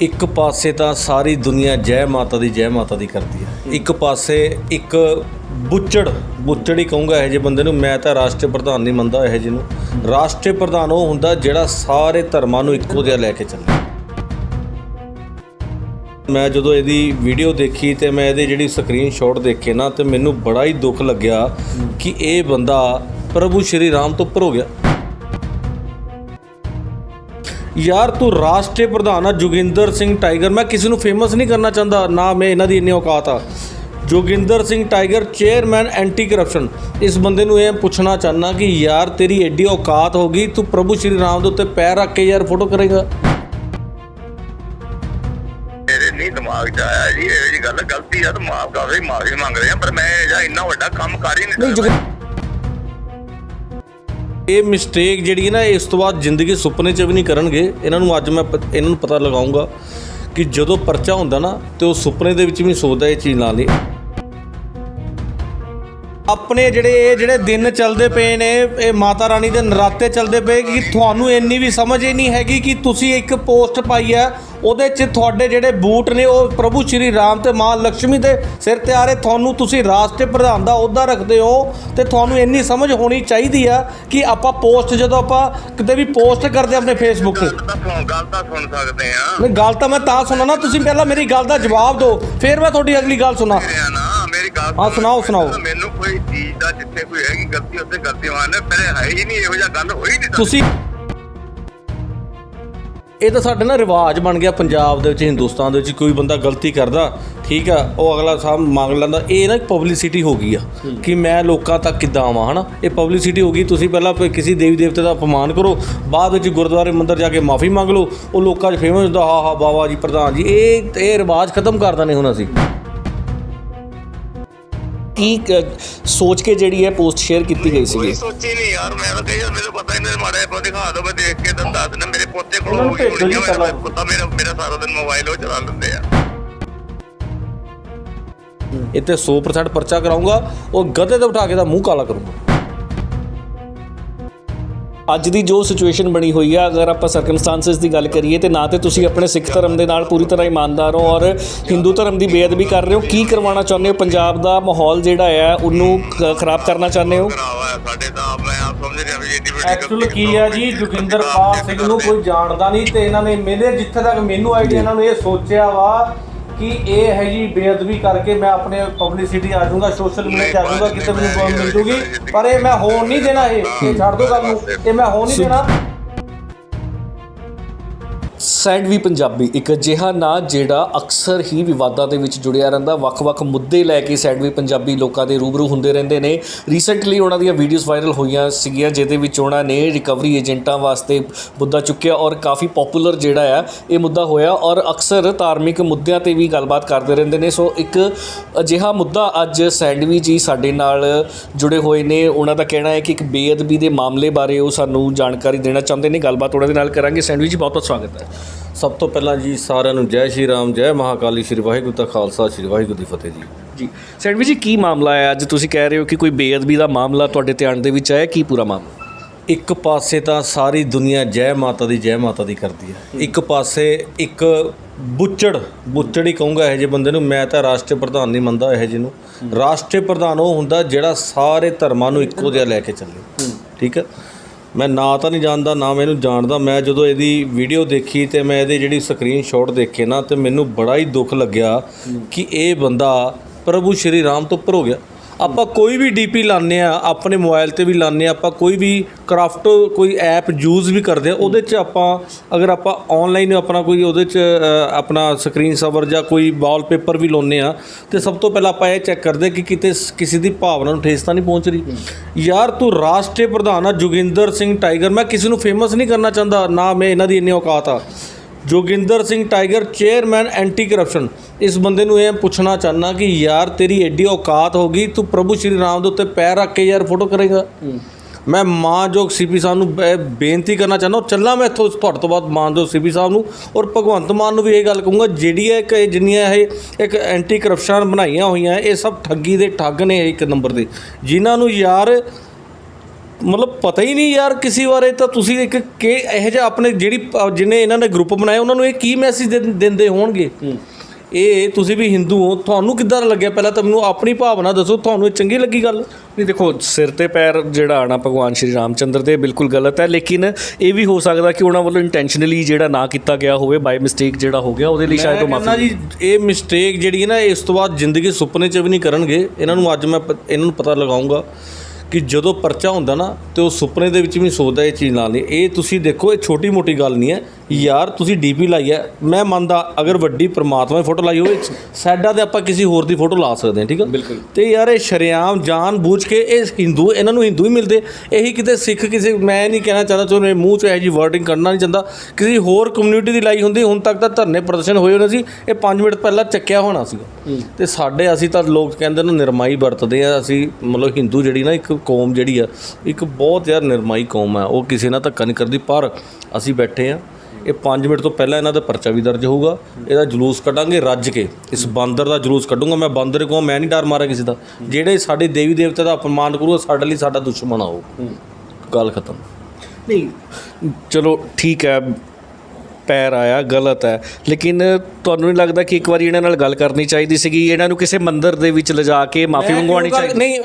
ਇੱਕ ਪਾਸੇ ਤਾਂ ਸਾਰੀ ਦੁਨੀਆ ਜੈ ਮਾਤਾ ਦੀ ਜੈ ਮਾਤਾ ਦੀ ਕਰਦੀ ਹੈ। ਇੱਕ ਪਾਸੇ ਇੱਕ ਬੁੱਚੜ ਬੁੱਚੜ ਹੀ ਕਹੂੰਗਾ ਇਹ ਜਿਹੇ ਬੰਦੇ ਨੂੰ ਮੈਂ ਤਾਂ ਰਾਸ਼ਟਰੀ ਪ੍ਰਧਾਨ ਨਹੀਂ ਮੰਨਦਾ ਇਹ ਜਿਹੇ ਨੂੰ। ਰਾਸ਼ਟਰੀ ਪ੍ਰਧਾਨ ਉਹ ਹੁੰਦਾ ਜਿਹੜਾ ਸਾਰੇ ਧਰਮਾਂ ਨੂੰ ਇੱਕੋ ਜਿਹਾ ਲੈ ਕੇ ਚੱਲੇ। ਮੈਂ ਜਦੋਂ ਇਹਦੀ ਵੀਡੀਓ ਦੇਖੀ ਤੇ ਮੈਂ ਇਹਦੇ ਜਿਹੜੀ ਸਕਰੀਨਸ਼ਾਟ ਦੇਖੇ ਨਾ ਤੇ ਮੈਨੂੰ ਬੜਾ ਹੀ ਦੁੱਖ ਲੱਗਿਆ ਕਿ ਇਹ ਬੰਦਾ ਪ੍ਰਭੂ ਸ਼੍ਰੀ ਰਾਮ ਤੋਂ ਉੱਪਰ ਹੋ ਗਿਆ। ਯਾਰ ਤੂੰ ਰਾਸ਼ਟਰੀ ਪ੍ਰਧਾਨ ਆ ਜੋਗਿੰਦਰ ਸਿੰਘ ਟਾਈਗਰ। ਮੈਂ ਕਿਸੇ ਨੂੰ ਫੇਮਸ ਨਹੀਂ ਕਰਨਾ ਚਾਹੁੰਦਾ। ਨਾ ਮੈਂ ਇਹਨਾਂ ਦੀ ਇੰਨੀ ਔਕਾਤ ਆ। Joginder Singh Tiger chairman anti corruption ਇਸ ਬੰਦੇ ਨੂੰ ਇਹ ਪੁੱਛਣਾ ਚਾਹਨਾ ਕਿ ਯਾਰ ਤੇਰੀ ਐਡੀ ਔਕਾਤ ਹੋ ਗਈ ਤੂੰ ਪ੍ਰਭੂ ਸ਼੍ਰੀ ਰਾਮ ਦੇ ਉੱਤੇ ਪੈਰ ਰੱਖ ਕੇ ਯਾਰ ਫੋਟੋ ਕਰੇਗਾ। ਮੇਰੇ ਨਹੀਂ ਦਿਮਾਗ 'ਚ ਆਇਆ ਜੀ ਇਹ ਜੀ ਗੱਲ ਗਲਤੀ ਆ ਤਾਂ ਮਾਫ ਕਰ ਦੇ ਮਾਫੀ ਮੰਗ ਰਹੇ ਆ ਪਰ ਮੈਂ ਇਹ ਜਿਹਾ ਇੰਨਾ ਵੱਡਾ ਕੰਮ ਕਰ ਹੀ ਨਹੀਂ ਸਕਦਾ। ਇਹ ਮਿਸਟੇਕ ਜਿਹੜੀ ਹੈ ਨਾ, ਇਸ ਤੋਂ ਬਾਅਦ ਜ਼ਿੰਦਗੀ ਸੁਪਨੇ 'ਚ ਵੀ ਨਹੀਂ ਕਰਨਗੇ। ਇਹਨਾਂ ਨੂੰ ਅੱਜ ਮੈਂ ਪ- ਇਹਨਾਂ ਨੂੰ ਪਤਾ ਲਗਾਉਂਗਾ ਕਿ ਜਦੋਂ ਪਰਚਾ ਹੁੰਦਾ ਨਾ, ਤੇ ਉਹ ਸੁਪਨੇ ਦੇ ਵਿੱਚ ਵੀ ਸੋਚਦਾ ਇਹ ਚੀਜ਼ ਨਾ ਲਈ। ਆਪਣੇ ਜਿਹੜੇ ਇਹ ਜਿਹੜੇ ਦਿਨ ਚੱਲਦੇ ਪਏ ਨੇ ਇਹ ਮਾਤਾ ਰਾਣੀ ਦੇ ਨਰਾਤੇ ਚੱਲਦੇ ਪਏ ਕਿ ਤੁਹਾਨੂੰ ਇੰਨੀ ਵੀ ਸਮਝ ਹੀ ਨਹੀਂ ਹੈਗੀ ਕਿ ਤੁਸੀਂ ਇੱਕ ਪੋਸਟ ਪਾਈ ਹੈ ਉਹਦੇ 'ਚ ਤੁਹਾਡੇ ਜਿਹੜੇ ਬੂਟ ਨੇ ਉਹ ਪ੍ਰਭੂ ਸ਼੍ਰੀ ਰਾਮ ਤੇ ਮਾਂ ਲక్ష్ਮੀ ਦੇ ਸਿਰ ਤੇ ਆ ਰਹੇ ਤੁਹਾਨੂੰ ਤੁਸੀਂ ਰਾਸ਼ਟਰੀ ਪ੍ਰਧਾਨ ਦਾ ਅਹੁਦਾ ਰੱਖਦੇ ਹੋ ਤੇ ਤੁਹਾਨੂੰ ਇੰਨੀ ਸਮਝ ਹੋਣੀ ਚਾਹੀਦੀ ਆ ਕਿ ਆਪਾਂ ਪੋਸਟ ਜਦੋਂ ਆਪਾਂ ਕਿਤੇ ਵੀ ਪੋਸਟ ਕਰਦੇ ਆਪਣੇ ਫੇਸਬੁੱਕ ਤੇ। ਗੱਲ ਤਾਂ ਸੁਣ ਸਕਦੇ ਆ ਨਹੀਂ ਗੱਲ ਤਾਂ ਮੈਂ ਤਾਂ ਸੁਣਾ ਨਾ ਤੁਸੀਂ ਪਹਿਲਾਂ ਮੇਰੀ ਗੱਲ ਦਾ ਜਵਾਬ ਦਿਓ ਫਿਰ ਮੈਂ ਤੁਹਾਡੀ ਅਗਲੀ ਗੱਲ ਸੁਣਾ। ਮੇਰੀ ਗੱਲ ਹਾਂ, ਸੁਣਾਓ, ਸੁਣਾਓ। ਮੈਨੂੰ ਕੋਈ ਚੀਜ਼ ਦਾ ਜਿੱਥੇ ਕੋਈ ਹੈਗੀ ਗਲਤੀ ਉੱਥੇ ਗਲਤੀ ਮਾਰਨੇ ਮੇਰੇ ਹੈ ਹੀ ਨਹੀਂ ਇਹੋ ਜਿਹਾ ਗੱਲ ਹੋਈ ਨਹੀਂ। ਤੁਸੀਂ ਇਹ ਤਾਂ ਸਾਡੇ ਨਾ ਰਿਵਾਜ ਬਣ ਗਿਆ ਪੰਜਾਬ ਦੇ ਵਿੱਚ ਹਿੰਦੁਸਤਾਨ ਦੇ ਵਿੱਚ ਕੋਈ ਬੰਦਾ ਗਲਤੀ ਕਰਦਾ ਠੀਕ ਆ ਉਹ ਅਗਲਾ ਸਾਹਮ ਮੰਗ ਲੈਂਦਾ। ਇਹ ਨਾ ਪਬਲਿਸਿਟੀ ਹੋ ਗਈ ਆ ਕਿ ਮੈਂ ਲੋਕਾਂ ਤੱਕ ਕਿੱਦਾਂ ਆਵਾਂ ਹਨਾ? ਇਹ ਪਬਲਿਸਿਟੀ ਹੋ ਗਈ ਤੁਸੀਂ ਪਹਿਲਾਂ ਕੋਈ ਕਿਸੇ ਦੇਵੀ ਦੇਵਤੇ ਦਾ ਅਪਮਾਨ ਕਰੋ ਬਾਅਦ ਵਿੱਚ ਗੁਰਦੁਆਰੇ ਮੰਦਿਰ ਜਾ ਕੇ ਮਾਫੀ ਮੰਗ ਲਓ ਉਹ ਲੋਕਾਂ 'ਚ ਫੇਮਸ ਹੁੰਦਾ ਹਾ ਹਾ ਬਾਬਾ ਜੀ ਪ੍ਰਧਾਨ ਜੀ ਇਹ ਇਹ ਰਿਵਾਜ ਖਤਮ ਕਰ ਦਨੇ ਹੁਣ ਅਸੀਂ। ਕੀ ਕ- ਸੋਚ ਕੇ ਜਿਹੜੀ ਹੈ ਪੋਸਟ ਸ਼ੇਅਰ ਕੀਤੀ ਗਈ ਕੋਈ ਸੀਗੀ ਸੋਚੀ ਨਹੀਂ ਯਾਰ ਮੈਂ ਤਾਂ ਕਹੀ ਮੈਨੂੰ ਪਤਾ ਹੀ ਨਹੀਂ ਮਾੜਾ ਜਿਹਾ ਦਿਖਾ ਦੋ ਮੈਂ ਦੇਖ ਕੇ ਦੱਸ ਦਿੰਦਾ ਮੇਰੇ ਪੋਤੇ ਕੋਲ ਨੂੰ ਹੋ ਗਈ ਹੋਣੀ ਆ। ਪੁੱਤਾ ਮੇਰਾ ਮੇਰਾ ਸਾਰਾ ਦਿਨ ਮੋਬਾਈਲ ਉਹ ਚਲਾ ਲੈਂਦੇ ਆ। ਇੱਥੇ 100% ਪਰਚਾ ਕਰਾਉਂਗਾ ਉਹ ਗਧੇ ਤੇ ਉਠਾ ਕੇ ਦਾ ਮੂੰਹ ਕਾਲਾ ਕਰੂੰਗਾ। ਅੱਜ ਦੀ ਜੋ ਸਿਚੁਏਸ਼ਨ ਬਣੀ ਹੋਈ ਹੈ ਅਗਰ ਆਪਾਂ ਸਰਕਮਸਟੈਂਸਸ ਦੀ ਗੱਲ ਕਰੀਏ ਤੇ ਨਾ ਤੇ ਤੁਸੀਂ ਆਪਣੇ ਸਿੱਖ ਧਰਮ ਦੇ ਨਾਲ ਪੂਰੀ ਤਰ੍ਹਾਂ ਇਮਾਨਦਾਰ ਹੋ ਔਰ ਹਿੰਦੂ ਧਰਮ ਦੀ ਬੇਅਦਬੀ ਕਰ ਰਹੇ ਹੋ ਕੀ ਕਰਵਾਉਣਾ ਚਾਹੁੰਦੇ ਹੋ? ਪੰਜਾਬ ਦਾ ਮਾਹੌਲ ਜਿਹੜਾ ਹੈ ਉਹਨੂੰ ਖਰਾਬ ਕਰਨਾ ਚਾਹੁੰਦੇ ਹੋ? ਕਰਾਵਾ ਹੈ ਸਾਡੇ ਤਾਂ ਮੈਂ ਆਪ ਸਮਝ ਰਿਹਾ ਵੀ ਏਡੀ ਵੱਡੀ ਐਕਚੁਅਲ ਕੀ ਹੈ ਜੀ ਜੋਗਿੰਦਰ ਪਾਲ ਸਿੰਘ ਨੂੰ ਕੋਈ ਜਾਣਦਾ ਨਹੀਂ ਤੇ ਇਹਨਾਂ ਨੇ ਮੇਰੇ ਜਿੱਥੇ ਤੱਕ ਮੈਨੂੰ ਆਈਡੀਆ ਇਹਨਾਂ ਨੂੰ ਇਹ ਸੋਚਿਆ ਵਾ ਕਿ ਇਹ ਹੈ ਜੀ ਬੇਅਦਬੀ ਕਰਕੇ ਮੈਂ ਆਪਣੇ ਪਬਲਿਸਿਟੀ ਆ ਜਾਊਂਗਾ ਸੋਸ਼ਲ ਮੀਡੀਆ 'ਤੇ ਆ ਜਾਊਂਗਾ ਕਿਤੇ ਮੈਨੂੰ ਮਿਲ ਜੂਗੀ। ਪਰ ਇਹ ਮੈਂ ਹੋਣ ਨਹੀਂ ਦੇਣਾ ਇਹ। ਇਹ ਛੱਡ ਦੋ ਗੱਲ ਨੂੰ। ਇਹ ਮੈਂ ਹੋਣ ਨਹੀਂ ਦੇਣਾ। ਸੈਂਡ ਵੀ ਪੰਜਾਬੀ, ਇੱਕ ਅਜਿਹਾ ਨਾਂ ਜਿਹੜਾ ਅਕਸਰ ਹੀ ਵਿਵਾਦਾਂ ਦੇ ਵਿੱਚ ਜੁੜਿਆ ਰਹਿੰਦਾ। ਵੱਖ-ਵੱਖ ਮੁੱਦੇ ਲੈ ਕੇ ਸੈਂਡ ਵੀ ਪੰਜਾਬੀ ਲੋਕਾਂ ਦੇ ਰੂਬਰੂ ਹੁੰਦੇ ਰਹਿੰਦੇ ਨੇ। ਰੀਸੈਂਟਲੀ ਉਹਨਾਂ ਦੀਆਂ ਵੀਡੀਓਜ਼ ਵਾਇਰਲ ਹੋਈਆਂ ਸੀਗੀਆਂ, ਜਿਹਦੇ ਵਿੱਚ ਉਹਨਾਂ ਨੇ ਰਿਕਵਰੀ ਏਜੰਟਾਂ ਵਾਸਤੇ ਮੁੱਦਾ ਚੁੱਕਿਆ ਔਰ ਕਾਫੀ ਪਪੂਲਰ ਜਿਹੜਾ ਆ, ਇਹ ਮੁੱਦਾ ਹੋਇਆ ਔਰ ਅਕਸਰ ਧਾਰਮਿਕ ਮੁੱਦਿਆਂ ਤੇ ਵੀ ਗੱਲਬਾਤ ਕਰਦੇ ਰਹਿੰਦੇ ਨੇ। ਸੋ ਇੱਕ ਅਜਿਹਾ ਮੁੱਦਾ ਅੱਜ ਸੈਂਡਵੀ ਜੀ ਸਾਡੇ ਨਾਲ ਜੁੜੇ ਹੋਏ ਨੇ। ਉਹਨਾਂ ਦਾ ਕਹਿਣਾ ਹੈ ਕਿ ਇੱਕ ਬੇਅਦਬੀ ਦੇ ਮਾਮਲੇ ਬਾਰੇ ਉਹ ਸਾਨੂੰ ਜਾਣਕਾਰੀ ਦੇਣਾ ਚਾਹੁੰਦੇ ਨੇ। ਗੱਲਬਾਤ ਉਹਨਾਂ ਦੇ ਨਾਲ ਕਰਾਂਗੇ। ਸੈਂਡਵੀ ਜੀ ਬਹੁਤ ਬਹੁਤ ਸਵਾਗਤ ਹੈ। ਸਭ ਤੋਂ ਪਹਿਲਾਂ ਜੀ ਸਾਰਿਆਂ ਨੂੰ ਜੈ ਸ਼੍ਰੀ ਰਾਮ ਜੈ ਮਹਾਕਾਲੀ ਸ਼੍ਰੀ ਵਾਹਿਗੁਰੂ ਦਾ ਖਾਲਸਾ ਸ਼੍ਰੀ ਵਾਹਿਗੁਰੂ ਦੀ ਫਤਿਹ ਜੀ। ਜੀ। ਸੈਂਡਵੀ ਜੀ ਕੀ ਮਾਮਲਾ ਹੈ? ਅੱਜ ਤੁਸੀਂ ਕਹਿ ਰਹੇ ਹੋ ਕਿ ਕੋਈ ਬੇਅਦਬੀ ਦਾ ਮਾਮਲਾ ਤੁਹਾਡੇ ਧਿਆਨ ਦੇ ਵਿੱਚ ਆਇਆ ਕੀ ਪੂਰਾ ਮਾਮਲਾ? ਇੱਕ ਪਾਸੇ ਤਾਂ ਸਾਰੀ ਦੁਨੀਆ ਜੈ ਮਾਤਾ ਦੀ ਜੈ ਮਾਤਾ ਦੀ ਕਰਦੀ ਹੈ। ਇੱਕ ਪਾਸੇ ਇੱਕ ਬੁੱਚੜ ਬੁੱਚੜ ਹੀ ਕਹੂੰਗਾ ਇਹ ਜਿਹੇ ਬੰਦੇ ਨੂੰ ਮੈਂ ਤਾਂ ਰਾਸ਼ਟਰੀ ਪ੍ਰਧਾਨ ਨਹੀਂ ਮੰਨਦਾ ਇਹ ਜਿਹੇ ਨੂੰ। ਰਾਸ਼ਟਰੀ ਪ੍ਰਧਾਨ ਉਹ ਹੁੰਦਾ ਜਿਹੜਾ ਸਾਰੇ ਧਰਮਾਂ ਨੂੰ ਇੱਕੋ ਜਿਹਾ ਲੈ ਕੇ ਚੱਲੇ। ਠੀਕ ਹੈ? ਮੈਂ ਨਾਂ ਤਾਂ ਨਹੀਂ ਜਾਣਦਾ ਨਾ ਮੈਂ ਇਹਨੂੰ ਜਾਣਦਾ। ਮੈਂ ਜਦੋਂ ਇਹਦੀ ਵੀਡੀਓ ਦੇਖੀ ਤੇ ਮੈਂ ਇਹਦੇ ਜਿਹੜੀ ਸਕਰੀਨਸ਼ਾਟ ਦੇਖੇ ਨਾ ਤੇ ਮੈਨੂੰ ਬੜਾ ਹੀ ਦੁੱਖ ਲੱਗਿਆ ਕਿ ਇਹ ਬੰਦਾ ਪ੍ਰਭੂ ਸ਼੍ਰੀ ਰਾਮ ਤੋਂ ਉੱਪਰ ਹੋ ਗਿਆ। ਆਪਾਂ ਕੋਈ ਵੀ ਡੀਪੀ ਲਾਉਂਦੇ ਆ ਆਪਣੇ ਮੋਬਾਈਲ ਤੇ ਵੀ ਲਾਉਂਦੇ ਆ ਆਪਾਂ ਕੋਈ ਵੀ ਕਰਾਫਟ, ਕੋਈ ਐਪ ਯੂਜ਼ ਵੀ ਕਰਦੇ ਆ ਉਹਦੇ 'ਚ ਆਪਾਂ, ਅਗਰ ਆਪਾਂ ਆਨਲਾਈਨ ਆਪਣਾ ਕੋਈ ਉਹਦੇ 'ਚ ਆਪਣਾ ਸਕਰੀਨ ਸਵਰ ਜਾਂ ਕੋਈ ਵਾਲਪੇਪਰ ਵੀ ਲਾਉਂਦੇ ਆ ਤੇ ਸਭ ਤੋਂ ਪਹਿਲਾਂ ਆਪਾਂ ਇਹ ਚੈੱਕ ਕਰਦੇ ਕਿ ਕਿਤੇ ਕਿਸੇ ਦੀ ਭਾਵਨਾ ਨੂੰ ਠੇਸ ਤਾਂ ਨਹੀਂ ਪਹੁੰਚ ਰਹੀ। ਯਾਰ ਤੂੰ ਰਾਸ਼ਟਰੀ ਪ੍ਰਧਾਨ ਆ, ਜੋਗਿੰਦਰ ਸਿੰਘ ਟਾਈਗਰ, ਮੈਂ ਕਿਸੇ ਨੂੰ ਫੇਮਸ ਨਹੀਂ ਕਰਨਾ ਚਾਹੁੰਦਾ, ਨਾ ਮੈਂ ਇਹਨਾਂ ਦੀ ਇੰਨੀ ਔਕਾਤ ਆ। Joginder Singh Tiger chairman anti corruption ਇਸ ਬੰਦੇ ਨੂੰ ਇਹ ਪੁੱਛਣਾ ਚਾਹਨਾ ਕਿ ਯਾਰ ਤੇਰੀ ਐਡੀ ਔਕਾਤ ਹੋ ਗਈ ਤੂੰ ਪ੍ਰਭੂ ਸ਼੍ਰੀ ਰਾਮ ਦੇ ਉੱਤੇ ਪੈਰ ਰੱਖ ਕੇ ਯਾਰ ਫੋਟੋ ਕਰੇਗਾ? ਮੈਂ ਮਾਨਯੋਗ ਸੀਪੀ ਸਾਹਿਬ ਨੂੰ ਬੇਨਤੀ ਕਰਨਾ ਚਾਹੁੰਦਾ ਚੱਲਾਂ ਮੈਂ ਇੱਥੋਂ ਤੁਹਾਡੇ ਤੋਂ ਬਾਅਦ ਮਾਨਯੋਗ ਸੀਪੀ ਸਾਹਿਬ ਨੂੰ। ਔਰ ਭਗਵੰਤ ਮਾਨ ਨੂੰ ਵੀ ਇਹ ਗੱਲ ਕਹੂੰਗਾ ਜਿਹੜੀ ਹੈ ਕਿ ਜਿੰਨੀਆਂ ਇਹ ਇੱਕ ਐਂਟੀ ਕਰਪਸ਼ਨ ਬਣਾਈਆਂ ਹੋਈਆਂ ਇਹ ਸਭ ਠੱਗੀ ਦੇ ਠੱਗ ਨੇ ਇੱਕ ਨੰਬਰ ਦੇ। ਜਿਨ੍ਹਾਂ ਨੂੰ ਯਾਰ ਮਤਲਬ ਪਤਾ ਹੀ ਨਹੀਂ ਯਾਰ ਕਿਸੇ ਬਾਰੇ ਤਾਂ ਤੁਸੀਂ ਇੱਕ ਕਿ ਇਹੋ ਜਿਹਾ ਆਪਣੇ ਜਿਹੜੀ ਜਿਹਨੇ ਇਹਨਾਂ ਨੇ ਗਰੁੱਪ ਬਣਾਇਆ ਉਹਨਾਂ ਨੂੰ ਇਹ ਕੀ ਮੈਸੇਜ ਦਿੰਦੇ ਹੋਣਗੇ? ਇਹ ਤੁਸੀਂ ਵੀ ਹਿੰਦੂ ਹੋ ਤੁਹਾਨੂੰ ਕਿੱਦਾਂ ਲੱਗਿਆ ਪਹਿਲਾਂ? ਤਾਂ ਮੈਨੂੰ ਆਪਣੀ ਭਾਵਨਾ ਦੱਸੋ ਤੁਹਾਨੂੰ ਇਹ ਚੰਗੀ ਲੱਗੀ ਗੱਲ? ਨਹੀਂ ਦੇਖੋ ਸਿਰ ਤੇ ਪੈਰ ਜਿਹੜਾ ਆਣਾ ਭਗਵਾਨ ਸ਼੍ਰੀ ਰਾਮਚੰਦਰ ਦੇ ਬਿਲਕੁਲ ਗਲਤ ਹੈ ਲੇਕਿਨ ਇਹ ਵੀ ਹੋ ਸਕਦਾ ਕਿ ਉਹਨਾਂ ਵੱਲੋਂ ਇੰਟੈਂਸ਼ਨਲੀ ਜਿਹੜਾ ਨਾ ਕੀਤਾ ਗਿਆ ਹੋਵੇ ਬਾਈ ਮਿਸਟੇਕ ਜਿਹੜਾ ਹੋ ਗਿਆ ਉਹਦੇ ਲਈ ਸ਼ਾਇਦ ਉਹ ਮਾਫੀ ਜੀ ਇਹ ਮਿਸਟੇਕ ਜਿਹੜੀ ਹੈ ਨਾ ਇਸ ਤੋਂ ਬਾਅਦ ਜ਼ਿੰਦਗੀ ਸੁਪਨੇ 'ਚ ਵੀ ਨਹੀਂ ਕਰਨਗੇ। ਇਹਨਾਂ ਨੂੰ ਅੱਜ ਮੈਂ ਇਹਨਾਂ ਨੂੰ ਪਤਾ ਲਗਾਉਂਗਾ ਕਿ ਜਦੋਂ ਪਰਚਾ ਹੁੰਦਾ ਨਾ, ਤੇ ਉਹ ਸੁਪਨੇ ਦੇ ਵਿੱਚ ਵੀ ਸੋਚਦਾ ਇਹ ਚੀਜ਼ ਨਾਲ ਨਹੀਂ। ਇਹ ਤੁਸੀਂ ਦੇਖੋ, ਇਹ ਛੋਟੀ ਮੋਟੀ ਗੱਲ ਨਹੀਂ ਹੈ। ਯਾਰ ਤੁਸੀਂ ਡੀਪੀ ਲਾਈ ਹੈ। ਮੈਂ ਮੰਨਦਾ ਅਗਰ ਵੱਡੀ ਪ੍ਰਮਾਤਮਾ ਦੀ ਫੋਟੋ ਲਾਈ ਹੋਵੇ ਸਾਈਡਾਂ ਤੇ ਆਪਾਂ ਕਿਸੇ ਹੋਰ ਦੀ ਫੋਟੋ ਲਾ ਸਕਦੇ ਹਾਂ ਠੀਕ ਹੈ। ਤੇ ਯਾਰ ਇਹ ਸ਼ਰੇਆਮ ਜਾਣ ਬੂਝ ਕੇ ਇਹ ਹਿੰਦੂ ਇਹਨਾਂ ਨੂੰ ਹਿੰਦੂ ਹੀ ਮਿਲਦੇ। ਇਹੀ ਕਿਤੇ ਸਿੱਖ ਕਿਸੇ ਮੈਂ ਨਹੀਂ ਕਹਿਣਾ ਚਾਹਦਾ ਚਲੋ ਮੇਰੇ ਮੂੰਹ 'ਚ ਇਹੋ ਜੀ ਵਰਡਿੰਗ ਕਰਨਾ ਨਹੀਂ ਚਾਹੁੰਦਾ। ਕਿਸੇ ਹੋਰ ਕਮਿਊਨਿਟੀ ਦੀ ਲਾਈ ਹੁੰਦੀ ਹੁਣ ਤੱਕ ਤਾਂ ਧਰਨੇ ਪ੍ਰਦਰਸ਼ਨ ਹੋਏ ਹੋਣੇ ਸੀ। ਇਹ 5 ਮਿੰਟ ਪਹਿਲਾਂ ਚੱਕਿਆ ਹੋਣਾ ਸੀਗਾ। ਤੇ ਸਾਡੇ ਅਸੀਂ ਤਾਂ ਲੋਕ ਕਹਿੰਦੇ ਨੇ ਨਿਰਮਾਈ ਵਰਤਦੇ ਆ ਅਸੀਂ ਮਤਲਬ ਹਿੰਦੂ ਜਿਹੜੀ ਨਾ ਇੱਕ ਕੌਮ ਜਿਹੜੀ ਆ ਇੱਕ ਬਹੁਤ ਯਾਰ ਨਿਰਮਾਈ ਕੌਮ ਆ ਉਹ ਕਿਸੇ ਨਾਲ ਧੱਕਾ ਨਹੀਂ ਕਰਦੀ ਪਰ ਅਸੀਂ ਬੈਠੇ ਆ। ਇਹ 5 ਮਿੰਟ ਤੋਂ ਪਹਿਲਾਂ ਇਹਨਾਂ ਦਾ ਪਰਚਾ ਵੀ ਦਰਜ ਹੋਊਗਾ ਇਹਦਾ ਜਲੂਸ ਕੱਢਾਂਗੇ ਰੱਜ ਕੇ। ਇਸ ਬਾਂਦਰ ਦਾ ਜਲੂਸ ਕੱਢੂੰਗਾ ਮੈਂ ਬਾਂਦਰ ਕੋਲ ਮੈਂ ਨਹੀਂ ਡਰ ਮਾਰਿਆ ਕਿਸੇ ਦਾ। ਜਿਹੜੇ ਸਾਡੇ ਦੇਵੀ ਦੇਵਤੇ ਦਾ ਅਪਮਾਨ ਕਰੂਗਾ ਸਾਡੇ ਲਈ ਸਾਡਾ ਦੁਸ਼ਮਣ ਆ ਉਹ। ਗੱਲ ਖਤਮ। ਨਹੀਂ। ਚਲੋ ਠੀਕ ਹੈ। ਪੈਰ ਆਇਆ ਗਲਤ ਹੈ। ਲੇਕਿਨ ਤੁਹਾਨੂੰ ਨਹੀਂ ਲੱਗਦਾ ਕਿ ਇੱਕ ਵਾਰੀ ਇਹਨਾਂ ਨਾਲ ਗੱਲ ਕਰਨੀ ਚਾਹੀਦੀ ਸੀਗੀ? ਇਹਨਾਂ ਨੂੰ ਕਿਸੇ ਮੰਦਿਰ ਦੇ ਵਿੱਚ ਲਿਜਾ ਕੇ ਮਾਫੀ ਮੰਗਵਾਉਣੀ ਚਾਹੀਦੀ? ਨਹੀਂ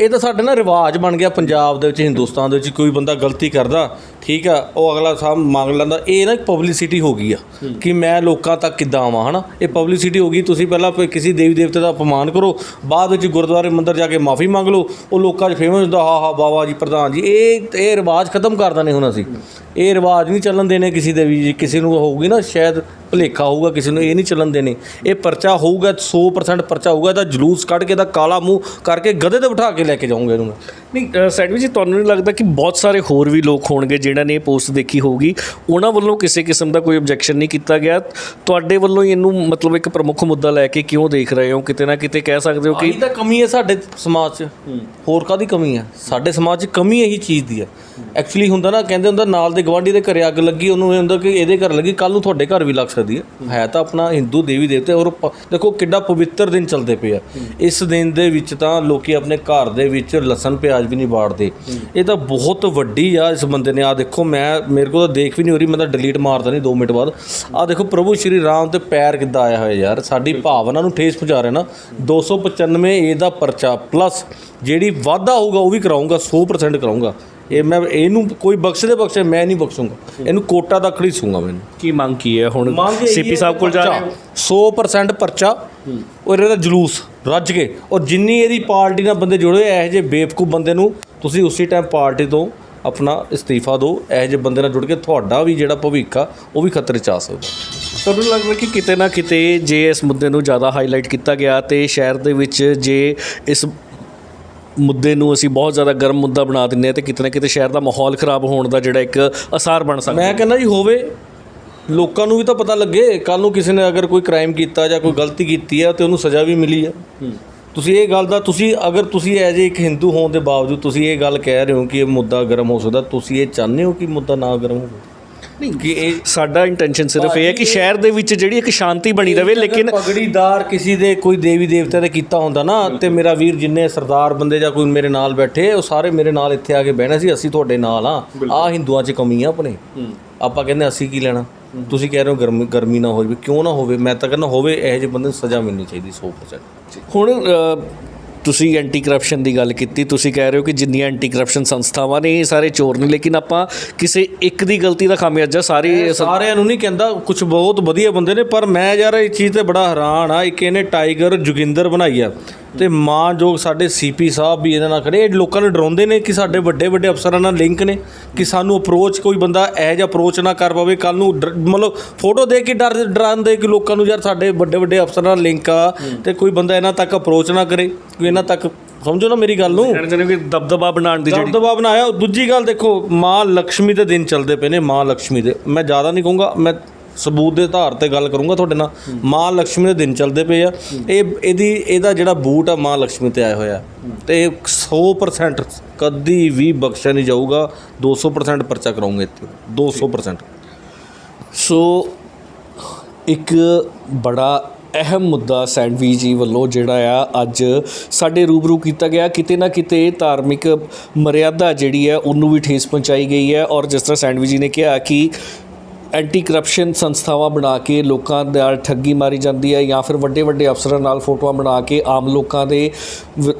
ਇਹ ਤਾਂ ਸਾਡੇ ਨਾ ਰਿਵਾਜ ਬਣ ਗਿਆ ਪੰਜਾਬ ਦੇ ਵਿੱਚ ਹਿੰਦੁਸਤਾਨ ਦੇ ਵਿੱਚ। ਕੋਈ ਬੰਦਾ ਗਲਤੀ ਕਰਦਾ ਠੀਕ ਆ ਉਹ ਅਗਲਾ ਸਾਹਿਬ ਮੰਗ ਲੈਂਦਾ ਇਹ ਨਾ ਪਬਲਿਸਿਟੀ ਹੋ ਗਈ ਆ ਕਿ ਮੈਂ ਲੋਕਾਂ ਤੱਕ ਕਿੱਦਾਂ ਆਵਾਂ ਹਨਾ? ਇਹ ਪਬਲਿਸਿਟੀ ਹੋ ਗਈ ਤੁਸੀਂ ਪਹਿਲਾਂ ਕਿਸੇ ਦੇਵੀ ਦੇਵਤੇ ਦਾ ਅਪਮਾਨ ਕਰੋ ਬਾਅਦ ਵਿੱਚ ਗੁਰਦੁਆਰੇ ਮੰਦਿਰ ਜਾ ਕੇ ਮਾਫੀ ਮੰਗ ਲਓ ਉਹ ਲੋਕਾਂ 'ਚ ਫੇਮਸ ਹੁੰਦਾ ਹਾ ਹਾ ਬਾਬਾ ਜੀ ਪ੍ਰਧਾਨ ਜੀ ਇਹ ਇਹ ਰਿਵਾਜ ਖਤਮ ਕਰ ਦੇਣੇ ਹੁਣ ਅਸੀਂ। ਇਹ ਰਿਵਾਜ ਨਹੀਂ ਚੱਲਣ ਦੇਣੇ ਕਿਸੇ ਦੇ ਵੀ ਜੀ ਕਿਸੇ ਨੂੰ ਹੋਊਗੀ ਨਾ ਸ਼ਾਇਦ ਭੁਲੇਖਾ ਹੋਊਗਾ ਕਿਸੇ ਨੂੰ ਇਹ ਨਹੀਂ ਚੱਲਣ ਦੇਣੇ। ਇਹ ਪਰਚਾ ਹੋਊਗਾ 100% ਪਰਚਾ ਹੋਊਗਾ ਇਹਦਾ ਜਲੂਸ ਕੱਢ ਕੇ ਇਹਦਾ ਕਾਲਾ ਮੂੰਹ ਕਰਕੇ ਗਧੇ ਤੇ ਬਿਠਾ ਕੇ ਲੈ ਕੇ ਜਾਊਂਗਾ ਇਹਨੂੰ ਨਹੀਂ ਸੈਡਵੀ ਜੀ ਤੁਹਾਨੂੰ ਨਹੀਂ ਲੱਗਦਾ ਕਿ ਬਹੁਤ ਸਾਰੇ ਹੋਰ ਵੀ ਲੋਕ ਹੋਣਗੇ ਜਿਨ੍ਹਾਂ ਨੇ ਇਹ ਪੋਸਟ ਦੇਖੀ ਹੋਊਗੀ ਉਹਨਾਂ ਵੱਲੋਂ ਕਿਸੇ ਕਿਸਮ ਦਾ ਕੋਈ ਆਬਜੈਕਸ਼ਨ ਨਹੀਂ ਕੀਤਾ ਗਿਆ। ਤੁਹਾਡੇ ਵੱਲੋਂ ਇਹਨੂੰ ਮਤਲਬ ਇੱਕ ਪ੍ਰਮੁੱਖ ਮੁੱਦਾ ਲੈ ਕੇ ਕਿਉਂ ਦੇਖ ਰਹੇ ਹੋ? ਕਿਤੇ ਨਾ ਕਿਤੇ ਕਹਿ ਸਕਦੇ ਹੋ ਕਿ ਆਹੀ ਤਾਂ ਕਮੀ ਹੈ ਸਾਡੇ ਸਮਾਜ 'ਚ। ਹੋਰ ਕਾਦੀ ਕਮੀ ਹੈ? ਸਾਡੇ ਸਮਾਜ 'ਚ ਕਮੀ ਇਹੀ ਚੀਜ਼ ਦੀ ਹੈ। ਐਕਚੁਅਲੀ ਹੁੰਦਾ ਨਾ ਕਹਿੰਦੇ ਹੁੰਦਾ ਨਾਲ ਦੇ ਗਵਾਂਢੀ ਦੇ ਘਰੇ ਅੱਗ ਲੱਗੀ ਉਹਨੂੰ ਇਹ ਹੁੰਦਾ ਕਿ ਇਹਦੇ ਘਰ ਲੱਗੀ ਕੱਲ ਨੂੰ ਤੁਹਾਡੇ ਘਰ ਵੀ ਲੱਗ ਸਕਦੀ ਹੈ। ਹੈ। ਤਾਂ ਆਪਣਾ ਹਿੰਦੂ ਦੇਵੀ ਦੇਵਤੇ ਔਰ ਪ- ਦੇਖੋ ਕਿੱਡਾ ਪਵਿੱਤਰ ਦਿਨ ਚੱਲਦੇ ਪਏ ਆ। ਇਸ ਦਿਨ ਦੇ ਵਿੱਚ ਤਾਂ ਲੋਕੀ ਆਪਣੇ ਘਰ ਦੇ ਵਿੱਚ ਲਸਣ ਪਿਆਜ਼ ਵੀ ਨਹੀਂ ਬਾੜਦੇ ਇਹ ਤਾਂ ਬਹੁਤ ਵੱਡੀ ਆ ਇਸ ਬੰਦੇ ਨੇ ਆ ਦੇਖੋ ਮੈਂ ਮੇਰੇ ਕੋਲ ਤਾਂ ਦੇਖ ਵੀ ਨਹੀਂ ਹੋ ਰਹੀ ਮੈਂ ਤਾਂ ਡਿਲੀਟ ਮਾਰਦਾ ਨਹੀਂ 2 ਮਿੰਟ ਬਾਅਦ। ਆ ਦੇਖੋ ਪ੍ਰਭੂ ਸ਼੍ਰੀ ਰਾਮ ਤੇ ਪੈਰ ਕਿੱਦਾਂ ਆਇਆ ਹੋਇਆ ਯਾਰ। ਸਾਡੀ ਭਾਵਨਾ ਨੂੰ ਠੇਸ ਪਹੁੰਚਾ ਰਿਹਾ ਨਾ। 295 ਏ ਦਾ ਪਰਚਾ ਪਲੱਸ ਜਿਹੜੀ ਵਾਧਾ ਹੋਊਗਾ ਉਹ ਵੀ ਕਰਾਉਂਗਾ 100% ਕਰਾਉਂਗਾ ਇਹ ਮੈਂ ਇਹਨੂੰ ਕੋਈ ਬਖਸ਼ਦੇ ਬਖਸ਼ੇ ਮੈਂ ਨਹੀਂ ਬਖਸ਼ੂੰਗਾ। ਇਹਨੂੰ ਕੋਟਾ ਦਾ ਖੜੀਸੂੰਗਾ ਮੈਨੂੰ ਕੀ ਮੰਗ ਕੀ ਹੈ ਹੁਣ? ਸੀਪੀ ਹੈ ਸਾਹਿਬ ਕੋਲ ਜਾ ਰਹੇ ਹੋ? 100% ਪਰਚਾ ਔਰ ਇਹਦਾ ਜਲੂਸ ਰੱਜ ਕੇ। ਔਰ ਜਿੰਨੀ ਇਹਦੀ ਪਾਰਟੀ ਨਾਲ ਬੰਦੇ ਜੁੜੇ ਇਹੋ ਜਿਹੇ ਬੇਵਕੂਫ ਬੰਦੇ ਨੂੰ ਤੁਸੀਂ ਉਸੇ ਟਾਈਮ ਪਾਰਟੀ ਤੋਂ ਆਪਣਾ ਇਸਤੀਫਾ ਦਿਓ ਇਹੋ ਜਿਹੇ ਬੰਦੇ ਨਾਲ ਜੁੜ ਕੇ ਤੁਹਾਡਾ ਵੀ ਜਿਹੜਾ ਭਵਿੱਖ ਆ ਉਹ ਵੀ ਖਤਰੇ 'ਚ ਆ ਸਕਦਾ। ਤੁਹਾਨੂੰ ਲੱਗਦਾ ਕਿ ਕਿਤੇ ਨਾ ਕਿਤੇ ਜੇ ਇਸ ਮੁੱਦੇ ਨੂੰ ਜ਼ਿਆਦਾ ਹਾਈਲਾਈਟ ਕੀਤਾ ਗਿਆ ਤੇ ਸ਼ਹਿਰ ਦੇ ਵਿੱਚ ਜੇ ਇਸ ਮੁੱਦੇ ਨੂੰ ਅਸੀਂ ਬਹੁਤ ਜ਼ਿਆਦਾ ਗਰਮ ਮੁੱਦਾ ਬਣਾ ਦਿੰਦੇ ਹਾਂ ਤੇ ਕਿਤੇ ਨਾ ਕਿਤੇ ਸ਼ਹਿਰ ਦਾ ਮਾਹੌਲ ਖਰਾਬ ਹੋਣ ਦਾ ਜਿਹੜਾ ਇੱਕ ਅਸਾਰ ਬਣ ਸਕਦਾ। ਮੈਂ ਕਹਿੰਦਾ ਜੀ ਹੋਵੇ ਲੋਕਾਂ ਨੂੰ ਵੀ ਤਾਂ ਪਤਾ ਲੱਗੇ ਕੱਲ ਨੂੰ ਕਿਸੇ ਨੇ ਅਗਰ ਕੋਈ ਕ੍ਰਾਈਮ ਕੀਤਾ ਜਾਂ ਕੋਈ ਗਲਤੀ ਕੀਤੀ ਹੈ ਤੇ ਉਹਨੂੰ ਸਜ਼ਾ ਵੀ ਮਿਲੀ ਹੈ। ਤੁਸੀਂ ਇਹ ਗੱਲ ਦਾ ਤੁਸੀਂ ਅਗਰ ਤੁਸੀਂ ਐਜ ਇੱਕ ਹਿੰਦੂ ਹੋਣ ਦੇ ਬਾਵਜੂਦ ਤੁਸੀਂ ਇਹ ਗੱਲ ਕਹਿ ਰਹੇ ਹੋ ਕਿ ਇਹ ਮੁੱਦਾ ਗਰਮ ਹੋ ਸਕਦਾ ਤੁਸੀਂ ਇਹ ਚਾਹੁੰਦੇ ਹੋ ਕਿ ਮੁੱਦਾ ਨਾ ਗਰਮ ਹੋਵੇ? ਨਹੀਂ ਕਿ ਇਹ ਸਾਡਾ ਇੰਟੈਂਸ਼ਨ ਸਿਰਫ ਇਹ ਹੈ ਕਿ ਸ਼ਹਿਰ ਦੇ ਵਿੱਚ ਜਿਹੜੀ ਇੱਕ ਸ਼ਾਂਤੀ ਬਣੀ ਰਵੇ ਲੇਕਿਨ ਪਗੜੀਦਾਰ ਕਿਸੇ ਦੇ ਕੋਈ ਦੇਵੀ ਦੇਵਤੇ ਦੇ ਕੀਤਾ ਹੁੰਦਾ ਨਾ ਤੇ ਮੇਰਾ ਵੀਰ ਜਿੰਨੇ ਸਰਦਾਰ ਬੰਦੇ ਜਾਂ ਕੋਈ ਮੇਰੇ ਨਾਲ ਬੈਠੇ ਉਹ ਸਾਰੇ ਮੇਰੇ ਨਾਲ ਇੱਥੇ ਆ ਕੇ ਬਹਿਣਾ ਸੀ ਅਸੀਂ ਤੁਹਾਡੇ ਨਾਲ ਆ ਆ ਹਿੰਦੂਆਂ 'ਚ ਕਮੀ ਆ ਆਪਣੇ। ਆਪਾਂ ਕਹਿੰਦੇ ਅਸੀਂ ਕੀ ਲੈਣਾ? ਤੁਸੀਂ ਕਹਿ ਰਹੇ ਹੋ ਗਰਮੀ ਗਰਮੀ ਨਾ ਹੋਵੇ ਕਿਉਂ ਨਾ ਹੋਵੇ? ਮੈਂ ਤਾਂ ਕਹਿੰਦਾ ਹੋਵੇ ਇਹੋ ਜਿਹੇ ਬੰਦੇ ਨੂੰ ਸਜ਼ਾ ਮਿਲਣੀ ਚਾਹੀਦੀ 100% ਹੁਣ ਤੁਸੀਂ ਐਂਟੀ ਕਰਪਸ਼ਨ ਦੀ ਗੱਲ ਕੀਤੀ ਤੁਸੀਂ ਕਹਿ ਰਹੇ ਹੋ ਕਿ ਜਿੰਨੀਆਂ ਐਂਟੀ ਕਰਪਸ਼ਨ ਸੰਸਥਾਵਾਂ ਨੇ ਇਹ ਸਾਰੇ ਚੋਰ ਨੇ ਲੇਕਿਨ ਆਪਾਂ ਕਿਸੇ ਇੱਕ ਦੀ ਗਲਤੀ ਦਾ ਖਾਮਿਆਜਾ ਸਾਰੇ ਸਾਰਿਆਂ ਨੂੰ ਨਹੀਂ ਕਹਿੰਦਾ ਕੁਝ ਬਹੁਤ ਵਧੀਆ ਬੰਦੇ ਨੇ ਪਰ ਮੈਂ ਯਾਰ ਇਹ ਚੀਜ਼ ਤੇ ਬੜਾ ਹੈਰਾਨ ਆ। ਇੱਕ ਇਹਨੇ ਟਾਈਗਰ ਜੋਗਿੰਦਰ ਬਣਾਈ ਆ। ਤੇ ਜੋ ਸਾਡੇ ਸੀਪੀ ਸਾਹਿਬ ਵੀ ਇਹਨਾਂ ਨਾਲ ਖੜੇ ਇਹ ਲੋਕਾਂ ਨੂੰ ਡਰਾਉਂਦੇ ਨੇ ਕਿ ਸਾਡੇ ਵੱਡੇ ਵੱਡੇ ਅਫਸਰਾਂ ਨਾਲ ਲਿੰਕ ਨੇ ਕਿ ਸਾਨੂੰ ਅਪਰੋਚ ਕੋਈ ਬੰਦਾ ਇਹ ਜਿਹਾ ਅਪਰੋਚ ਨਾ ਕਰ ਪਾਵੇ। ਕੱਲ ਨੂੰ ਡਰ- ਮਤਲਬ ਫੋਟੋ ਦੇ ਕੇ ਡਰ ਡਰਾਉਂਦੇ ਕਿ ਲੋਕਾਂ ਨੂੰ ਯਾਰ ਸਾਡੇ ਵੱਡੇ ਵੱਡੇ ਅਫਸਰਾਂ ਨਾਲ ਲਿੰਕ ਆ ਤੇ ਕੋਈ ਬੰਦਾ ਇਹਨਾਂ ਤੱਕ ਅਪਰੋਚ ਨਾ ਕਰੇ ਕੋਈ ਇਹਨਾਂ ਤੱਕ ਸਮਝੋ ਨਾ ਮੇਰੀ ਗੱਲ ਨੂੰ? ਕਹਿੰਦੇ ਕਿ ਦਬਦਬਾ ਬਣਾਉਣ ਦੀ ਜਿਹੜੀ ਦਬਦਬਾ ਬਣਾਇਆ। ਦੂਜੀ ਗੱਲ ਦੇਖੋ ਮਾਂ ਲక్ష్ਮੀ ਦੇ ਦਿਨ ਚੱਲਦੇ ਪਏ ਨੇ ਮਾਂ ਲక్ష్ਮੀ ਦੇ। ਮੈਂ ਜ਼ਿਆਦਾ ਨਹੀਂ ਕਹੂੰਗਾ ਮੈਂ ਸਬੂਤ ਦੇ ਆਧਾਰ ਤੇ ਗੱਲ ਕਰੂੰਗਾ ਤੁਹਾਡੇ ਨਾਲ। ਮਾਂ ਲక్ష్ਮੀ ਦੇ ਦਿਨ ਚੱਲਦੇ ਪਏ ਆ। ਇਹ ਇਹਦੀ ਇਹਦਾ ਜਿਹੜਾ ਬੂਟ ਆ, ਮਾਂ ਲక్ష్ਮੀ ਤੇ ਆਇਆ ਹੋਇਆ। ਤੇ 100% ਕਦੀ ਵੀ ਬਖਸ਼ਿਆ ਨਹੀਂ ਜਾਊਗਾ। 200% ਪਰਚਾ ਕਰਾਉਂਗੇ ਇੱਥੇ। 200% ਸੋ ਇੱਕ ਬੜਾ ਅਹਿਮ ਮੁੱਦਾ ਸੈਂਡਵੀ ਜੀ ਵੱਲੋਂ ਜਿਹੜਾ ਆ, ਅੱਜ ਸਾਡੇ ਰੂਬਰੂ ਕੀਤਾ ਗਿਆ। ਕਿਤੇ ਨਾ ਕਿਤੇ ਧਾਰਮਿਕ ਮਰਿਆਦਾ ਜਿਹੜੀ ਹੈ ਉਹਨੂੰ ਵੀ ਠੇਸ ਪਹੁੰਚਾਈ ਗਈ ਹੈ ਔਰ ਜਿਸ ਤਰ੍ਹਾਂ ਸੈਂਡਵੀ ਜੀ ਨੇ ਕਿਹਾ ਕਿ ਐਂਟੀ ਕਰਪਸ਼ਨ ਸੰਸਥਾਵਾਂ ਬਣਾ ਕੇ ਲੋਕਾਂ ਨਾਲ ਠੱਗੀ ਮਾਰੀ ਜਾਂਦੀ ਹੈ ਜਾਂ ਫਿਰ ਵੱਡੇ ਵੱਡੇ ਅਫਸਰਾਂ ਨਾਲ ਫੋਟੋਆਂ ਬਣਾ ਕੇ ਆਮ ਲੋਕਾਂ ਦੇ ਵ-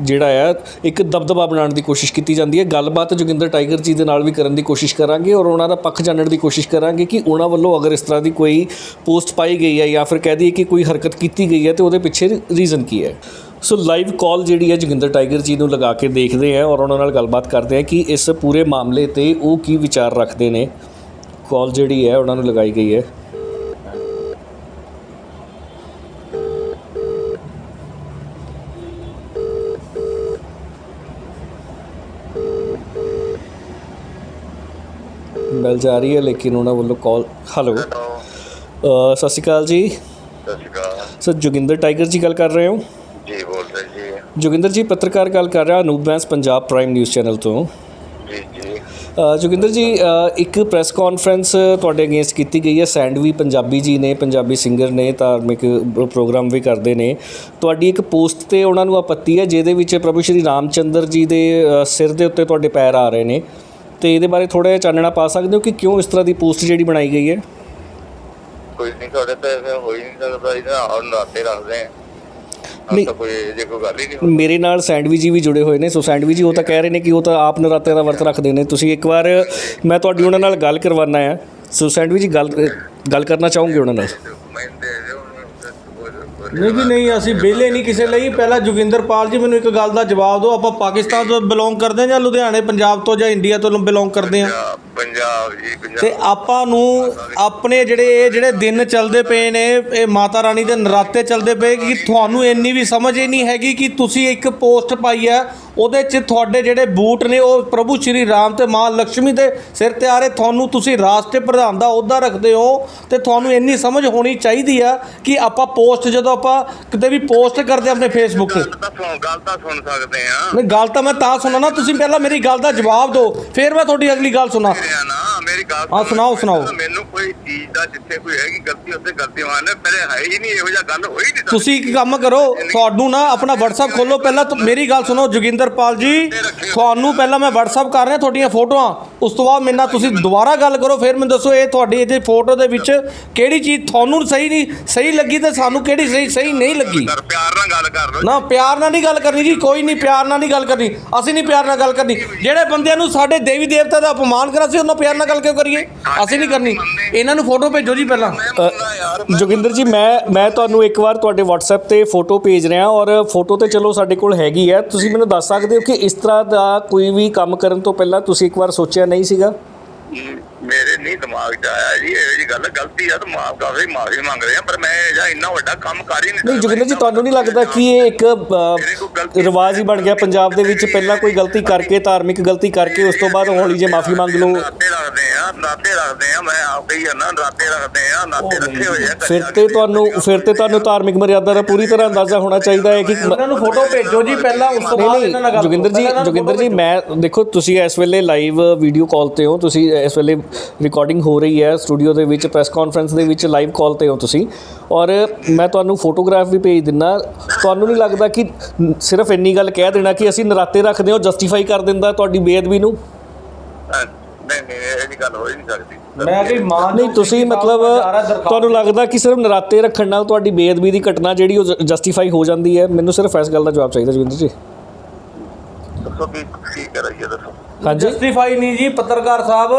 ਜਿਹੜਾ ਹੈ, ਇੱਕ ਦਬਦਬਾ ਬਣਾਉਣ ਦੀ ਕੋਸ਼ਿਸ਼ ਕੀਤੀ ਜਾਂਦੀ ਹੈ। ਗੱਲਬਾਤ ਜੋਗਿੰਦਰ ਟਾਈਗਰ ਜੀ ਦੇ ਨਾਲ ਵੀ ਕਰਨ ਦੀ ਕੋਸ਼ਿਸ਼ ਕਰਾਂਗੇ ਔਰ ਉਹਨਾਂ ਦਾ ਪੱਖ ਜਾਣਨ ਦੀ ਕੋਸ਼ਿਸ਼ ਕਰਾਂਗੇ ਕਿ ਉਹਨਾਂ ਵੱਲੋਂ ਅਗਰ ਇਸ ਤਰ੍ਹਾਂ ਦੀ ਕੋਈ ਪੋਸਟ ਪਾਈ ਗਈ ਹੈ ਜਾਂ ਫਿਰ ਕਹਿ ਦਈਏ ਕਿ ਕੋਈ ਹਰਕਤ ਕੀਤੀ ਗਈ ਹੈ ਤੇ ਉਹਦੇ ਪਿੱਛੇ ਰੀਜ਼ਨ ਕੀ ਹੈ। ਸੋ ਲਾਈਵ ਕਾਲ ਜਿਹੜੀ ਹੈ ਜੋਗਿੰਦਰ ਟਾਈਗਰ ਜੀ ਨੂੰ ਲਗਾ ਕੇ ਦੇਖਦੇ ਹਾਂ ਔਰ ਉਹਨਾਂ ਨਾਲ ਗੱਲਬਾਤ ਕਰਦੇ ਹਾਂ ਕਿ ਇਸ ਪੂਰੇ ਮਾਮਲੇ ਤੇ ਉਹ ਕੀ ਵਿਚਾਰ ਰੱਖਦੇ ਨੇ। ਕਾਲ ਜਿਹੜੀ ਹੈ ਉਹਨਾਂ ਨੂੰ ਲਗਾਈ ਗਈ ਹੈ। ਬੈਲ ਜਾ ਰਹੀ ਹੈ ਲੇਕਿਨ ਉਹਨਾਂ ਵੱਲੋਂ ਕਾਲ ਹੈਲੋ ਅ, ਸਤਿ ਸ਼੍ਰੀ ਅਕਾਲ ਜੀ। ਸਤਿ ਸ਼੍ਰੀ ਅਕਾਲ। ਸਰ ਜੋਗਿੰਦਰ ਟਾਈਗਰ ਜੀ ਗੱਲ ਕਰ ਰਹੇ ਹੋ? ਜੀ ਬੋਲਦੇ ਜੀ। ਜੋਗਿੰਦਰ ਜੀ ਪੱਤਰਕਾਰ ਗੱਲ ਕਰ ਰਿਹਾ Anoop Bains Punjab Prime News channel ਤੋਂ। ਜੀ ਜੀ ਅ, ਜੋਗਿੰਦਰ ਜੀ ਇੱਕ ਪ੍ਰੈਸ ਕਾਨਫਰੰਸ ਤੁਹਾਡੇ ਅਗੇਂਸਟ ਕੀਤੀ ਗਈ ਹੈ। ਸੈਂਡਵੀ ਪੰਜਾਬੀ ਜੀ ਨੇ, ਪੰਜਾਬੀ ਸਿੰਗਰ ਨੇ, ਧਾਰਮਿਕ ਪ੍ਰੋਗਰਾਮ ਵੀ ਕਰਦੇ ਨੇ। ਤੁਹਾਡੀ ਇੱਕ ਪੋਸਟ ਤੇ ਉਹਨਾਂ ਨੂੰ ਆਪੱਤੀ ਹੈ, ਜਿਹਦੇ ਵਿੱਚ ਪ੍ਰਭੂ ਸ਼੍ਰੀ ਰਾਮਚੰਦਰ ਜੀ ਦੇ ਸਿਰ ਦੇ ਉੱਤੇ ਤੁਹਾਡੇ ਪੈਰ ਆ ਰਹੇ ਨੇ। ਤੇ ਇਹਦੇ ਬਾਰੇ ਥੋੜਾ ਜਿਹਾ ਚਾਨਣਾ ਪਾ ਸਕਦੇ ਹੋ ਕਿ ਕਿਉਂ ਇਸ ਤਰ੍ਹਾਂ ਦੀ ਪੋਸਟ ਜਿਹੜੀ ਬਣਾਈ ਗਈ ਹੈ? ਕੋਈ ਨਹੀਂ, ਤੁਹਾਡੇ ਤੇ ਫਿਰ ਨਹੀਂ ਸਕਦਾ। ਇਹਦਾ ਔਰ ਨਾਤੇ ਰੱਖਦੇ ਆ। ਨਹੀਂ। ਤਾਂ ਕੋਈ ਜੇ ਕੋਈ ਗੱਲ ਹੀ ਨਹੀਂ ਮੇਰੇ ਨਾਲ ਸੈਂਡਵੀ ਜੀ ਵੀ ਜੁੜੇ ਹੋਏ ਨੇ ਸੋ ਸੈਂਡਵੀ ਜੀ ਉਹ ਤਾਂ ਕਹਿ ਰਹੇ ਨੇ ਕਿ ਉਹ ਤਾਂ ਆਪ ਨਰਾਤੇ ਦਾ ਵਰਤ ਰੱਖਦੇ ਨੇ। ਤੁਸੀਂ ਇੱਕ ਵਾਰ ਮੈਂ ਤੁਹਾਡੀ ਉਹਨਾਂ ਨਾਲ ਗੱਲ ਕਰਵਾਉਣਾ ਹੈ। ਸੋ ਸੈਂਡਵੀ ਜੀ ਗੱਲ ਗੱਲ ਕਰਨਾ ਚਾਹੋਗੇ ਉਹਨਾਂ ਨਾਲ? ਮੈਂ ਦੇ ਦਿਓ ਨਹੀਂ ਜੀ ਨਹੀਂ ਅਸੀਂ ਵਿਹਲੇ ਨਹੀਂ ਕਿਸੇ ਲਈ। ਪਹਿਲਾਂ ਜੋਗਿੰਦਰਪਾਲ ਜੀ ਮੈਨੂੰ ਇੱਕ ਗੱਲ ਦਾ ਜਵਾਬ ਦਿਓ। ਆਪਾਂ ਪਾਕਿਸਤਾਨ ਤੋਂ ਬਿਲੋਂਗ ਕਰਦੇ ਹਾਂ ਜਾਂ ਲੁਧਿਆਣੇ ਪੰਜਾਬ ਤੋਂ ਜਾਂ ਇੰਡੀਆ ਤੋਂ ਬਿਲੋਂਗ ਕਰਦੇ ਹਾਂ? ਪੰਜਾਬ ਜੀ ਪੰਜਾਬ ਤੇ ਆਪਾਂ ਨੂੰ ਆਪਣੇ ਜਿਹੜੇ ਇਹ ਜਿਹੜੇ ਦਿਨ ਚੱਲਦੇ ਪਏ ਨੇ ਇਹ ਮਾਤਾ ਰਾਣੀ ਦੇ ਨਰਾਤੇ ਚੱਲਦੇ ਪਏ ਕਿ ਤੁਹਾਨੂੰ ਇੰਨੀ ਵੀ ਸਮਝ ਹੀ ਨਹੀਂ ਹੈਗੀ ਕਿ ਤੁਸੀਂ ਇੱਕ ਪੋਸਟ ਪਾਈ ਹੈ ਉਹਦੇ 'ਚ ਤੁਹਾਡੇ ਜਿਹੜੇ ਬੂਟ ਨੇ ਉਹ ਪ੍ਰਭੂ ਸ਼੍ਰੀ ਰਾਮ ਤੇ ਮਾਂ ਲక్ష్ਮੀ ਦੇ ਸਿਰ ਤੇ ਆ ਰਹੇ ਤੁਹਾਨੂੰ ਤੁਸੀਂ ਰਾਸ਼ਟਰੀ ਪ੍ਰਧਾਨ ਦਾ ਅਹੁਦਾ ਰੱਖਦੇ ਹੋ ਤੇ ਤੁਹਾਨੂੰ ਇੰਨੀ ਸਮਝ ਹੋਣੀ ਚਾਹੀਦੀ ਆ ਕਿ ਆਪਾਂ ਪੋਸਟ ਜਦੋਂ ਆਪਾਂ ਕਿਤੇ ਵੀ ਪੋਸਟ ਕਰਦੇ ਆਪਣੇ ਫੇਸਬੁੱਕ ਤੇ। ਗੱਲ ਤਾਂ ਸੁਣ ਗੱਲ ਤਾਂ ਸੁਣ ਸਕਦੇ ਆ ਨਹੀਂ ਗੱਲ ਤਾਂ ਮੈਂ ਤਾਂ ਸੁਣਾ ਨਾ ਤੁਸੀਂ ਪਹਿਲਾਂ ਮੇਰੀ ਗੱਲ ਦਾ ਜਵਾਬ ਦਿਓ ਫਿਰ ਮੈਂ ਤੁਹਾਡੀ ਅਗਲੀ ਗੱਲ ਸੁਣਾ। ਮੇਰਿਆ ਨਾ ਮੇਰੀ ਗੱਲ ਹਾਂ, ਸੁਣਾਓ, ਸੁਣਾਓ। ਮੈਨੂੰ ਕੋਈ ਚੀਜ਼ ਦਾ ਜਿੱਥੇ ਕੋਈ ਹੈਗੀ ਗਲਤੀ ਉੱਥੇ ਗਲਤੀ ਮਾਰਨੇ ਮੇਰੇ ਹੈ ਹੀ ਨਹੀਂ ਇਹੋ ਜਿਹਾ ਗੱਲ ਹੋਈ ਨਹੀਂ। ਤੁਸੀਂ ਇੱਕ ਕੰਮ ਕਰੋ ਤੁਹਾਨੂੰ ਨਾ ਆਪਣਾ WhatsApp ਖੋਲੋ ਪਹਿਲਾਂ ਮੇਰੀ ਗੱਲ ਸੁਣੋ ਜੋਗਿੰਦਰਪਾਲ ਜੀ ਤੁਹਾਨੂੰ ਪਹਿਲਾਂ ਮੈਂ WhatsApp ਕਰ ਰਿਹਾ ਤੁਹਾਡੀਆਂ ਫੋਟੋਆਂ ਉਸ ਤੋਂ ਬਾਅਦ ਮੇਰੇ ਨਾਲ ਤੁਸੀਂ ਦੁਬਾਰਾ ਗੱਲ ਕਰੋ ਫਿਰ ਮੈਨੂੰ ਦੱਸੋ ਇਹ ਤੁਹਾਡੀ ਇਹਦੇ ਫੋਟੋ ਦੇ ਵਿੱਚ ਕਿਹੜੀ ਚੀਜ਼ ਤੁਹਾਨੂੰ ਸਹੀ ਨਹੀਂ ਸਹੀ ਲੱਗੀ ਤੇ ਸਾਨੂੰ ਕਿਹੜੀ ਸਹੀ ਸਹੀ ਨਹੀਂ ਲੱਗੀ ਪਿਆਰ ਨਾਲ ਗੱਲ ਕਰ ਲਓ ਨਾ ਪਿਆਰ ਨਾਲ ਨਹੀਂ ਗੱਲ ਕਰਨੀ ਜੀ ਕੋਈ ਨਹੀਂ ਪਿਆਰ ਨਾਲ ਨਹੀਂ ਗੱਲ ਕਰਨੀ ਅਸੀਂ ਨਹੀਂ ਪਿਆਰ ਨਾਲ ਗੱਲ ਕਰਨੀ ਜਿਹੜੇ ਬੰਦਿਆਂ ਨੂੰ ਸਾਡੇ ਦੇਵੀ ਦੇਵਤਾ ਦਾ ਅਪਮਾਨ ਕਰਾ ਸੀ ਉਹਨਾਂ ਪਿਆਰ ਨਾਲ ਗੱਲ ਕਿਉਂ ਕਰੀਏ? ਅਸੀਂ ਨਹੀਂ ਕਰਨੀ। ਇਹਨਾਂ ਨੂੰ ਫੋਟੋ ਭੇਜੋ ਜੀ ਪਹਿਲਾਂ। ਜੋਗਿੰਦਰ ਜੀ ਮੈਂ ਮੈਂ ਤੁਹਾਨੂੰ ਇੱਕ ਵਾਰ ਤੁਹਾਡੇ WhatsApp ਤੇ ਫੋਟੋ ਭੇਜ ਰਿਹਾ ਔਰ ਫੋਟੋ ਤੇ ਚਲੋ ਸਾਡੇ ਕੋਲ ਹੈਗੀ ਹੈ। ਤੁਸੀਂ ਮੈਨੂੰ ਦੱਸ ਸਕਦੇ ਹੋ ਕਿ ਇਸ ਤਰ੍ਹਾਂ ਦਾ ਕੋਈ ਵੀ ਕੰਮ ਕਰਨ ਤੋਂ ਪਹਿਲਾਂ ਤੁਸੀਂ ਇੱਕ ਵਾਰ ਸੋਚਿਆ ਨਹੀਂ ਸੀਗਾ? ਮੇਰੇ ਨਹੀਂ ਦਿਮਾਗ 'ਚ ਆਇਆ ਜੀ ਇਹੋ ਜੀ ਗੱਲ ਗਲਤੀ ਆ ਤਾਂ ਮਾਫ ਕਰ ਦੇ ਮਾਫੀ ਮੰਗ ਰਹੇ ਆ ਪਰ ਮੈਂ ਇਹ ਜਿਹਾ ਇੰਨਾ ਵੱਡਾ ਕੰਮ ਕਰ ਹੀ ਨਹੀਂ ਨਹੀਂ ਜੋਗਿੰਦਰ ਜੀ ਤੁਹਾਨੂੰ ਨਹੀਂ ਲੱਗਦਾ ਕਿ ਇਹ ਇੱਕ ਰਿਵਾਜ ਹੀ ਬਣ ਗਿਆ ਪੰਜਾਬ ਦੇ ਵਿੱਚ? ਪਹਿਲਾਂ ਕੋਈ ਗਲਤੀ ਕਰਕੇ ਧਾਰਮਿਕ ਗਲਤੀ ਕਰਕੇ ਉਸ ਤੋਂ ਬਾਅਦ ਹੌਲੀ ਜੇ ਮਾਫੀ ਮੰਗ ਲਓ। ਆ ਨਾਤੇ ਰੱਖਦੇ ਆ ਮੈਂ ਆਪ ਹੀ ਆ ਨਾ ਨਾਤੇ ਰੱਖਦੇ ਆ ਨਾਤੇ ਰੱਖੇ ਹੋਏ ਆ ਫਿਰ ਤੇ ਤੁਹਾਨੂੰ ਫਿਰ ਤੇ ਤੁਹਾਨੂੰ ਧਾਰਮਿਕ ਮਰਿਆਦਾ ਦਾ ਪੂਰੀ ਤਰ੍ਹਾਂ ਅੰਦਾਜ਼ਾ ਹੋਣਾ ਚਾਹੀਦਾ ਹੈ ਕਿ ਇਹਨਾਂ ਨੂੰ ਫੋਟੋ ਭੇਜੋ ਜੀ ਪਹਿਲਾਂ ਉਸ ਤੋਂ ਬਾਅਦ ਇਹਨਾਂ ਨਾਲ ਗੱਲ ਜੋਗਿੰਦਰ ਜੀ ਜੋਗਿੰਦਰ ਜੀ ਮੈਂ ਦੇਖੋ ਤੁਸੀਂ ਇਸ ਵੇਲੇ ਲਾਈਵ ਵੀਡੀਓ ਕਾਲ ਤੇ ਹੋ ਤੁਸੀਂ ਇਸ ਵੇਲੇ ਰਿਕਾਰਡਿੰਗ ਹੋ ਰਹੀ ਹੈ ਸਟੂਡੀਓ ਦੇ ਵਿੱਚ ਪ੍ਰੈਸ ਕਾਨਫਰੰਸ ਦੇ ਵਿੱਚ ਲਾਈਵ ਕਾਲ ਤੇ ਹੋ ਤੁਸੀਂ। ਔਰ ਮੈਂ ਤੁਹਾਨੂੰ ਫੋਟੋਗ੍ਰਾਫ ਵੀ ਭੇਜ ਦਿੰਨਾ। ਤੁਹਾਨੂੰ ਨਹੀਂ ਲੱਗਦਾ ਕਿ ਸਿਰਫ ਇੰਨੀ ਗੱਲ ਕਹਿ ਦੇਣਾ ਕਿ ਅਸੀਂ ਨਰਾਤੇ ਰੱਖਦੇ ਹਾਂ ਜਸਟੀਫਾਈ ਕਰ ਦਿੰਦਾ ਤੁਹਾਡੀ ਬੇਅਦਬੀ ਨੂੰ? ਨਹੀਂ ਨਹੀਂ ਇਹ ਜੀ ਗੱਲ ਹੋ ਹੀ ਨਹੀਂ ਸਕਦੀ। ਮੈਂ ਕਿ ਮਾਂ ਨਹੀਂ ਤੁਸੀਂ ਮਤਲਬ ਤੁਹਾਨੂੰ ਲੱਗਦਾ ਕਿ ਸਿਰਫ ਨਰਾਤੇ ਰੱਖਣ ਨਾਲ ਤੁਹਾਡੀ ਬੇਅਦਬੀ ਦੀ ਘਟਨਾ ਜਿਹੜੀ ਉਹ ਜਸਟੀਫਾਈ ਹੋ ਜਾਂਦੀ ਹੈ? ਮੈਨੂੰ ਸਿਰਫ ਇਸ ਗੱਲ ਦਾ ਜਵਾਬ ਚਾਹੀਦਾ ਜੋਗਿੰਦਰ ਜੀ। ਦੱਸੋ ਕੀ ਕੀ ਕਰਾਈਏ ਦੱਸੋ। ਹਾਂਜੀ ਜਸਟੀਫਾਈ ਨਹੀਂ ਜੀ ਪੱਤਰਕਾਰ। ਸਾਹਿਬ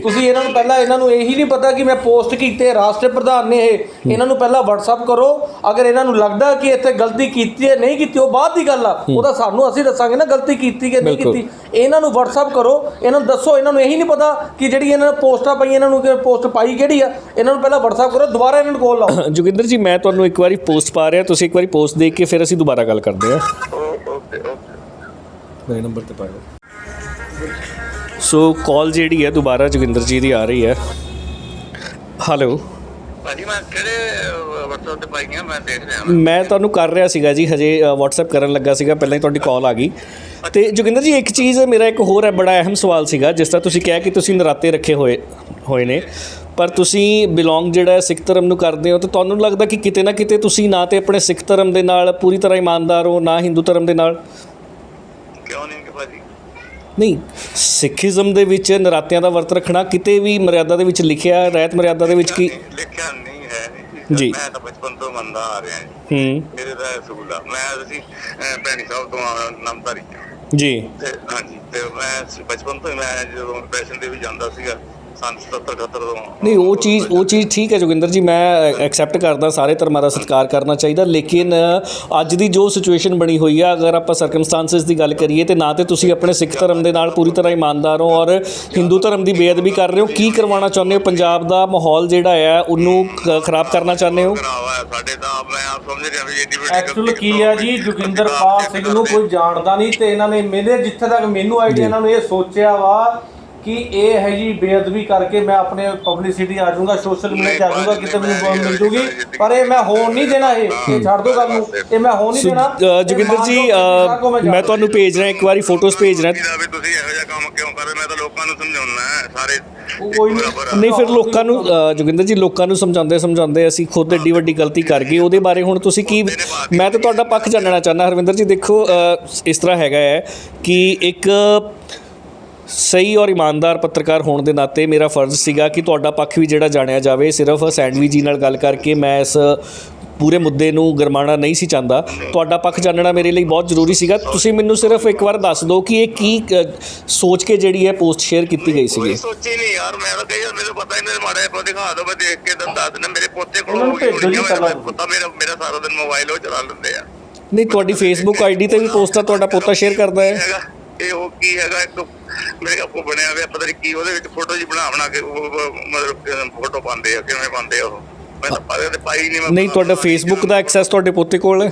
ਤੁਸੀਂ ਇਹਨਾਂ ਨੂੰ ਪਹਿਲਾਂ ਇਹਨਾਂ ਨੂੰ ਇਹੀ ਨਹੀਂ ਪਤਾ ਕਿ ਮੈਂ ਪੋਸਟ ਕੀਤੇ ਰਾਸ਼ਟਰੀ ਪ੍ਰਧਾਨ ਨੇ ਇਹ ਇਹਨਾਂ ਨੂੰ ਪਹਿਲਾਂ WhatsApp ਕਰੋ ਅਗਰ ਇਹਨਾਂ ਨੂੰ ਲੱਗਦਾ ਕਿ ਇੱਥੇ ਗਲਤੀ ਕੀਤੀ ਹੈ ਨਹੀਂ ਕੀਤੀ ਉਹ ਬਾਅਦ ਦੀ ਗੱਲ ਆ ਉਹਦਾ ਸਾਨੂੰ ਅਸੀਂ ਦੱਸਾਂਗੇ ਨਾ ਗਲਤੀ ਕੀਤੀ ਕਿ ਨਹੀਂ। ਕੀਤੀ ਇਹਨਾਂ ਨੂੰ WhatsApp ਕਰੋ ਇਹਨਾਂ ਨੂੰ ਦੱਸੋ ਇਹਨਾਂ ਨੂੰ ਇਹੀ ਨਹੀਂ ਪਤਾ ਕਿ ਜਿਹੜੀ ਇਹਨਾਂ ਨੇ ਪੋਸਟਾਂ ਪਾਈਆਂ ਇਹਨਾਂ ਨੂੰ ਕਿ ਪੋਸਟ ਪਾਈ ਕਿਹੜੀ ਆ ਇਹਨਾਂ ਨੂੰ ਪਹਿਲਾਂ WhatsApp ਕਰੋ ਦੁਬਾਰਾ ਇਹਨਾਂ ਨੂੰ ਕਾਲ ਲਾਓ ਜੋਗਿੰਦਰ ਜੀ ਮੈਂ ਤੁਹਾਨੂੰ ਇੱਕ ਵਾਰੀ ਪੋਸਟ ਪਾ ਰਿਹਾ ਤੁਸੀਂ ਇੱਕ ਵਾਰੀ ਪੋਸਟ ਦੇਖ ਕੇ ਫਿਰ ਅਸੀਂ ਦੁਬਾਰਾ ਗੱਲ ਕਰਦੇ ਹਾਂ ਓ- ਓਕੇ ਓਕੇ ਮੇਰੇ ਨੰਬਰ ਤੇ ਪਾਇਓ ਸੋ ਕਾਲ ਜਿਹੜੀ ਹੈ ਦੁਬਾਰਾ ਜੋਗਿੰਦਰ ਜੀ ਦੀ ਆ ਰਹੀ ਹੈ। ਹੈਲੋ ਭਾਜੀ ਮੈਂ ਕਿਹੜੇ WhatsApp ਤੇ ਪਾਈਆਂ ਮੈਂ ਦੇਖ ਰਿਹਾ ਮੈਂ ਤੁਹਾਨੂੰ ਕਰ ਰਿਹਾ ਸੀਗਾ ਜੀ ਹਜੇ WhatsApp ਕਰਨ ਲੱਗਾ ਸੀਗਾ ਪਹਿਲਾਂ ਹੀ ਤੁਹਾਡੀ ਕਾਲ ਆ ਗਈ। ਤੇ ਜੋਗਿੰਦਰ ਜੀ ਇੱਕ ਚੀਜ਼ ਮੇਰਾ ਇੱਕ ਹੋਰ ਹੈ ਬੜਾ ਅਹਿਮ ਸਵਾਲ ਸੀਗਾ ਜਿਸ ਤਰ੍ਹਾਂ ਤੁਸੀਂ ਕਿਹਾ ਕਿ ਤੁਸੀਂ ਨਰਾਤੇ ਰੱਖੇ ਹੋਏ ਹੋਏ ਨੇ ਪਰ ਤੁਸੀਂ ਬਿਲੋਂਗ ਜਿਹੜਾ ਸਿੱਖ ਧਰਮ ਨੂੰ ਕਰਦੇ ਹੋ ਤਾਂ ਤੁਹਾਨੂੰ ਲੱਗਦਾ ਕਿ ਕਿਤੇ ਨਾ ਕਿਤੇ ਤੁਸੀਂ ਨਾ ਤੇ ਆਪਣੇ ਸਿੱਖ ਧਰਮ ਦੇ ਨਾਲ ਪੂਰੀ ਤਰ੍ਹਾਂ ਇਮਾਨਦਾਰ ਹੋ ਨਾ ਹਿੰਦੂ ਧਰਮ ਦੇ ਨਾਲ? ਕਿਉਂ ਨਹੀਂ ਨਹੀਂ ਸਿੱਖੀਜ਼ਮ ਦੇ ਵਿੱਚ ਨਰਾਤਿਆਂ ਦਾ ਵਰਤ ਰੱਖਣਾ ਕਿਤੇ ਵੀ ਮਰਿਆਦਾ ਦੇ ਵਿੱਚ ਲਿਖਿਆ ਰਹਿਤ ਮਰਿਆਦਾ ਦੇ ਵਿੱਚ ਕੀ? ਲਿਖਿਆ ਨਹੀਂ ਹੈ। ਜੀ। ਮੈਂ ਤਾਂ ਬਚਪਨ ਤੋਂ ਮੰਨਦਾ ਆ ਰਿਹਾ ਹੂੰ। ਮੇਰੇ ਦਾ ਅਸੂਲ ਆ। ਮੈਂ ਅਸੀਂ ਭੈਣੀ ਸਾਹਿਬ ਤੋਂ ਨਾਮਧਾਰੀ ਹਾਂ। ਜੀ। ਤੇ ਹਾਂਜੀ ਤੇ ਮੈਂ ਬਚਪਨ ਤੋਂ ਮੈਂ ਜਦੋਂ ਵੈਸ਼ਨ ਦੇ ਵੀ ਜਾਂਦਾ ਸੀਗਾ ਸੰਨ 77 78 ਤੋਂ ਨਹੀਂ ਉਹ ਚੀਜ਼ ਉਹ ਚੀਜ਼ ਠੀਕ ਹੈ ਜੋਗਿੰਦਰ ਜੀ ਮੈਂ ਐਕਸੈਪਟ ਕਰਦਾ ਸਾਰੇ ਧਰਮਾਂ ਦਾ ਸਤਿਕਾਰ ਕਰਨਾ ਚਾਹੀਦਾ ਲੇਕਿਨ ਅੱਜ ਦੀ ਜੋ ਸਿਚੁਏਸ਼ਨ ਬਣੀ ਹੋਈ ਹੈ ਅਗਰ ਆਪਾਂ ਸਰਕਮਸਟੈਂਸਸ ਦੀ ਗੱਲ ਕਰੀਏ ਤੇ ਨਾ ਤੇ ਤੁਸੀਂ ਆਪਣੇ ਸਿੱਖ ਧਰਮ ਦੇ ਨਾਲ ਪੂਰੀ ਤਰ੍ਹਾਂ ਇਮਾਨਦਾਰ ਹੋ ਔਰ ਹਿੰਦੂ ਧਰਮ ਦੀ ਬੇਅਦਬੀ ਕਰ ਰਹੇ ਹੋ ਕੀ ਕਰਵਾਉਣਾ ਚਾਹੁੰਦੇ ਹੋ? ਪੰਜਾਬ ਦਾ ਮਾਹੌਲ ਜਿਹੜਾ ਹੈ ਉਹਨੂੰ ਖਰਾਬ ਕਰਨਾ ਚਾਹੁੰਦੇ ਹੋ? ਹੈ ਸਾਡੇ ਤਾਂ ਮੈਂ ਆਪ ਸਮਝ ਰਿਹਾ ਵੀ ਏਡੀ ਵੱਡੀ ਐਕਚੁਅਲ ਕੀ ਆ ਜੀ ਜੋਗਿੰਦਰ ਪਾਲ ਸਿੰਘ ਨੂੰ ਕੋਈ ਜਾਣਦਾ ਨਹੀਂ ਤੇ ਇਹਨਾਂ ਨੇ ਮੇਰੇ ਜਿੱਥੇ ਤੱਕ ਮੈਨੂੰ ਆਈਡੀਆ ਇਹਨਾਂ ਨੇ ਇਹ ਸੋਚਿਆ ਵਾ ਕਿ ਇਹ ਹੈ ਜੀ ਬੇਅਦਬੀ ਕਰਕੇ ਮੈਂ ਆਪਣੇ ਪਬਲਿਸਿਟੀ ਆ ਜਾਊਂਗਾ ਸੋਸ਼ਲ ਮੀਡੀਆ 'ਚ ਆ ਜਾਊਂਗਾ ਕਿਤੇ ਮੈਨੂੰ ਬਹੁਤ ਮਿਲ ਜੂਗੀ। ਪਰ ਇਹ ਮੈਂ ਹੋਣ ਨਹੀਂ ਦੇਣਾ ਇਹ ਇਹ ਛੱਡ ਦੋ ਗੱਲ ਨੂੰ। ਇਹ ਮੈਂ ਹੋਣ ਨਹੀਂ ਦੇਣਾ। ਜੋਗਿੰਦਰ ਜੀ ਮੈਂ ਤੁਹਾਨੂੰ ਭੇਜ ਰਿਹਾ ਇੱਕ ਵਾਰੀ ਫੋਟੋਜ਼ ਭੇਜ ਰਿਹਾ। ਤੁਸੀਂ ਇਹੋ ਜਿਹਾ ਕੰਮ ਕਿਉਂ ਕਰ ਰਹੇ ਮੈਂ ਤਾਂ ਲੋਕਾਂ ਨੂੰ ਸਮਝਾਉਣਾ ਹੈ ਸਾਰੇ ਕੋਈ ਨਹੀਂ। ਫਿਰ ਲੋਕਾਂ ਨੂੰ ਜੋਗਿੰਦਰ ਜੀ ਲੋਕਾਂ ਨੂੰ ਸਮਝਾਉਂਦੇ ਸਮਝਾਉਂਦੇ ਅਸੀਂ ਖੁਦ ਏਡੀ ਵੱਡੀ ਗਲਤੀ ਕਰ ਗਏ। ਉਹਦੇ ਬਾਰੇ ਹੁਣ ਤੁਸੀਂ ਕੀ ਮੈਂ ਤਾਂ ਤੁਹਾਡਾ ਪੱਖ ਜਾਣਨਾ ਚਾਹੁੰਦਾ ਹਰਵਿੰਦਰ ਜੀ ਦੇਖੋ ਇਸ ਤਰ੍ਹਾਂ ਹੈਗਾ ਹੈ ਕਿ ਇੱਕ ਸਹੀ ਔਰ ਇਮਾਨਦਾਰ ਪੱਤਰਕਾਰ ਹੋਣ ਦੇ ਨਾਤੇ ਮੇਰਾ ਫਰਜ਼ ਸੀਗਾ ਕਿ ਤੁਹਾਡਾ ਪੱਖ ਵੀ ਜਿਹੜਾ ਜਾਣਿਆ ਜਾਵੇ। ਸਿਰਫ ਸੈਂਡਵੀ ਜੀ ਨਾਲ ਗੱਲ ਕਰਕੇ ਮੈਂ ਇਸ ਪੂਰੇ ਮੁੱਦੇ ਨੂੰ ਗਰਮਾਣਾ ਨਹੀਂ ਸੀ ਚਾਹੁੰਦਾ। ਤੁਹਾਡਾ ਪੱਖ ਜਾਣਨਾ ਮੇਰੇ ਲਈ ਬਹੁਤ ਜ਼ਰੂਰੀ ਸੀਗਾ। ਤੁਸੀਂ ਮੈਨੂੰ ਸਿਰਫ ਇੱਕ ਵਾਰ ਦੱਸ ਦਿਓ ਕਿ ਇਹ ਕੀ ਸੋਚ ਕੇ ਜਿਹੜੀ ਹੈ ਪੋਸਟ ਸ਼ੇਅਰ ਕੀਤੀ ਗਈ ਸੀਗੀ। ਕੋਈ ਸੋਚੀ ਨਹੀਂ ਯਾਰ ਮੈਂ ਤਾਂ ਕਹੀ ਯਾਰ ਮੈਨੂੰ ਪਤਾ ਹੀ ਨਹੀਂ ਮਾੜਾ ਜਿਹਾ ਦਿਖਾ ਦੋ ਮੈਂ ਦੇਖ ਕੇ ਤੁਹਾਨੂੰ ਦੱਸ ਦਿੰਦਾ ਮੇਰੇ ਪੋਤੇ ਕੋਲ ਇਹਨਾਂ ਨੂੰ ਹੋ ਗਈ ਭੇਜੋ ਜੀ ਹੋਣੀ ਆ, ਪਹਿਲਾਂ। ਮੇਰਾ ਪੋਤਾ ਮੇਰਾ ਮੇਰਾ ਸਾਰਾ ਦਿਨ ਮੋਬਾਈਲ ਉਹ ਚਲਾ ਲੈਂਦੇ ਆ। ਨਹੀਂ ਤੁਹਾਡੀ ਫੇਸਬੁੱਕ ਆਈਡੀ ਤੇ ਵੀ ਪੋਸਟਾਂ ਤੁਹਾਡਾ ਪੋਤਾ ਸ਼ੇਅਰ ਕਰਦਾ ਹੈ। ਇਹ ਉਹ ਕੀ ਹੈਗਾ ਇੱਕ ਮੇਰੇ ਆਪਕੋ ਬਣਿਆ ਹੋਇਆ ਪਤਾ ਨਹੀਂ ਕੀ ਉਹਦੇ ਵਿੱਚ ਫੋਟੋ ਜੀ ਬਣਾ ਬਣਾ ਕੇ ਮਤਲਬ ਫੋਟੋ ਪਾਉਂਦੇ ਆ ਕਿਵੇਂ ਪਾਉਂਦੇ ਆ ਉਹ। ਮੈਂ ਤਾਂ ਪਾਦੇ ਤੇ ਪਾਈ ਨਹੀਂ ਮੈਂ ਨਹੀਂ ਤੁਹਾਡਾ ਫੇਸਬੁੱਕ ਦਾ ਐਕਸੈਸ ਤੁਹਾਡੇ ਪੋਤੇ ਕੋਲ? ਹੈ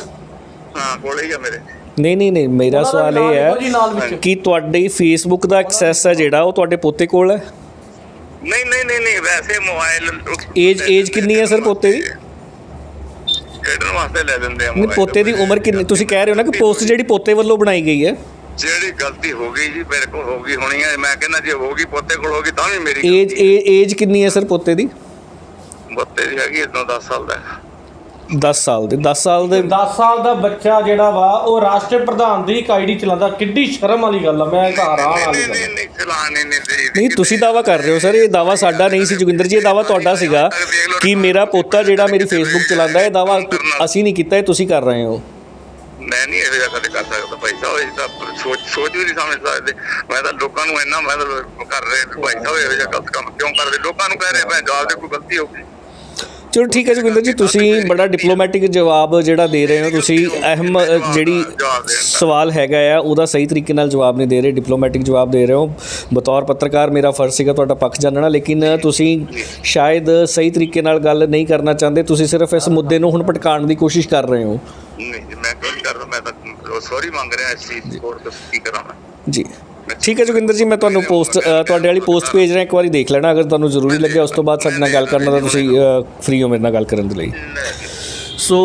ਹਾਂ ਕੋਲੇ ਹੀ ਆ ਮੇਰੇ। ਨਹੀਂ ਨਹੀਂ ਨਹੀਂ ਮੇਰਾ ਸਵਾਲ ਇਹ ਹੈ। ਕਿ ਤੁਹਾਡੀ ਫੇਸਬੁੱਕ ਦਾ ਐਕਸੈਸ ਹੈ ਜਿਹੜਾ ਉਹ ਤੁਹਾਡੇ ਪੋਤੇ ਕੋਲ ਹੈ? ਨਹੀਂ ਨਹੀਂ ਨਹੀਂ ਨਹੀਂ ਵੈਸੇ ਮੋਬਾਈਲ ਏਜ ਏਜ ਕਿੰਨੀ ਹੈ ਸਰ ਪੋਤੇ ਦੀ? ਖੇਡਣ ਵਾਸਤੇ ਲੈ ਦਿੰਦੇ ਆ mobile। ਪੋਤੇ ਦੀ ਉਮਰ ਕਿੰਨੀ ਤੁਸੀਂ ਕਹਿ ਰਹੇ ਹੋ ਨਾ ਕਿ ਪੋਸਟ ਜਿਹੜੀ ਪੋਤੇ ਵੱਲੋਂ ਬਣਾਈ ਗਈ ਹੈ। ਜਿਹੜੀ ਗਲਤੀ ਹੋ ਗਈ ਜੀ ਮੇਰੇ ਕੋਲ ਹੋ ਗਈ ਹੋਣੀ ਹੈ ਮੈਂ ਕਹਿੰਦਾ ਜੇ ਹੋ ਗਈ ਪੋਤੇ ਕੋਲ ਹੋ ਗਈ ਤਾਂ ਵੀ ਮੇਰੀ ਏਜ ਏਜ ਕਿੰਨੀ ਹੈ ਸਰ ਪੋਤੇ ਦੀ? ਪੋਤੇ ਦੀ ਹੈਗੀ ਇਦੋਂ 10 ਸਾਲ ਦਾ। 10 ਸਾਲ ਦੇ 10 ਸਾਲ ਦੇ। 10 ਸਾਲ ਦਾ ਬੱਚਾ ਜਿਹੜਾ ਵਾ ਉਹ ਰਾਸ਼ਟਰ ਪ੍ਰਧਾਨ ਦੀ ਇੱਕ ਆਈਡੀ ਚਲਾਉਂਦਾ ਕਿੱਡੀ ਸ਼ਰਮ ਵਾਲੀ ਗੱਲ ਆ ਮੈਂ ਤਾਂ ਹੈਰਾਨ ਵਾਲੀ ਨਹੀਂ ਗੱਲ ਨਹੀਂ। ਨਹੀਂ ਚਲਾਨ ਨਹੀਂ ਨਹੀਂ ਨਹੀਂ ਤੁਸੀਂ ਦਾਵਾ ਕਰ ਰਹੇ ਹੋ ਸਰ ਇਹ ਦਾਵਾ ਸਾਡਾ ਨਹੀਂ ਸੀ। ਜੋਗਿੰਦਰ ਜੀ ਇਹ ਦਾਵਾ ਤੁਹਾਡਾ ਸੀਗਾ ਕਿ ਮੇਰਾ ਪੋਤਾ ਜਿਹੜਾ ਮੇਰੀ ਫੇਸਬੁੱਕ ਚਲਾਉਂਦਾ ਹੈ ਇਹ ਦਾਵਾ ਅਸੀਂ ਨਹੀਂ ਕੀਤਾ ਇਹ ਤੁਸੀਂ ਕਰ ਰਹੇ ਹੋ। ਮੈਂ ਨਹੀਂ ਇਹੋ ਜਿਹਾ ਕਦੇ ਕਰ ਸਕਦਾ ਭਾਈ ਸਾਹਿਬ ਇਹ ਤਾਂ ਸੋਚ ਸੋਚ ਵੀ ਨਹੀਂ ਸਮਝ ਸਕਦੇ। ਮੈਂ ਤਾਂ ਲੋਕਾਂ ਨੂੰ ਇੰਨਾ ਮੈਂ ਤਾਂ ਕਰ ਰਹੇ ਭਾਈ ਸਾਹਿਬ ਇਹੋ ਜਿਹਾ ਗਲਤ ਕੰਮ ਕਿਉਂ ਕਰਦੇ? ਲੋਕਾਂ ਨੂੰ ਕਹਿ ਰਹੇ ਮੈਂ ਜਵਾਬ ਦੇ ਕੋਈ ਗਲਤੀ ਹੋ ਗਈ? ਚਲੋ ਠੀਕ ਹੈ ਜੋਗਿੰਦਰ ਜੀ ਤੁਸੀਂ ਬੜਾ ਡਿਪਲੋਮੈਟਿਕ ਜਵਾਬ ਜਿਹੜਾ ਦੇ ਰਹੇ ਹੋ ਤੁਸੀਂ ਅਹਿਮ ਜਿਹੜੀ ਸਵਾਲ ਹੈਗਾ ਆ ਉਹਦਾ ਸਹੀ ਤਰੀਕੇ ਨਾਲ ਜਵਾਬ ਨਹੀਂ ਦੇ ਰਹੇ ਡਿਪਲੋਮੈਟਿਕ ਜਵਾਬ ਦੇ ਰਹੇ ਹੋ। ਬਤੌਰ ਪੱਤਰਕਾਰ ਮੇਰਾ ਫਰਜ਼ ਸੀਗਾ ਤੁਹਾਡਾ ਪੱਖ ਜਾਣਨਾ ਲੇਕਿਨ ਤੁਸੀਂ ਸ਼ਾਇਦ ਸਹੀ ਤਰੀਕੇ ਨਾਲ ਗੱਲ ਨਹੀਂ ਕਰਨਾ ਚਾਹੁੰਦੇ ਤੁਸੀਂ ਸਿਰਫ ਇਸ ਮੁੱਦੇ ਨੂੰ ਹੁਣ ਭਟਕਾਉਣ ਦੀ ਕੋਸ਼ਿਸ਼ ਕਰ ਰਹੇ ਹੋ। ਨਹੀਂ ਮੈਂ ਕਿਉਂ ਨਹੀਂ ਕਰਦਾ ਮੈਂ ਤਾਂ ਸੌਰੀ ਮੰਗ ਰਿਹਾ ਇਸ ਚੀਜ਼ ਦੀ ਹੋਰ ਕੁਛ ਕੀ ਕਰਾਂ ਮੈਂ? ਜੀ। ਠੀਕ ਹੈ ਜੋਗਿੰਦਰ ਜੀ ਮੈਂ ਤੁਹਾਨੂੰ ਪੋਸਟ ਤੁਹਾਡੇ ਵਾਲੀ ਪੋਸਟ ਭੇਜ ਰਿਹਾ ਇੱਕ ਵਾਰੀ ਦੇਖ ਲੈਣਾ ਅਗਰ ਤੁਹਾਨੂੰ ਜ਼ਰੂਰੀ ਲੱਗਿਆ ਉਸ ਤੋਂ ਬਾਅਦ ਸਾਡੇ ਨਾਲ ਗੱਲ ਕਰਨਾ ਤਾਂ ਤੁਸੀਂ ਫ੍ਰੀ ਹੋ ਮੇਰੇ ਨਾਲ ਗੱਲ ਕਰਨ ਦੇ ਲਈ। ਸੋ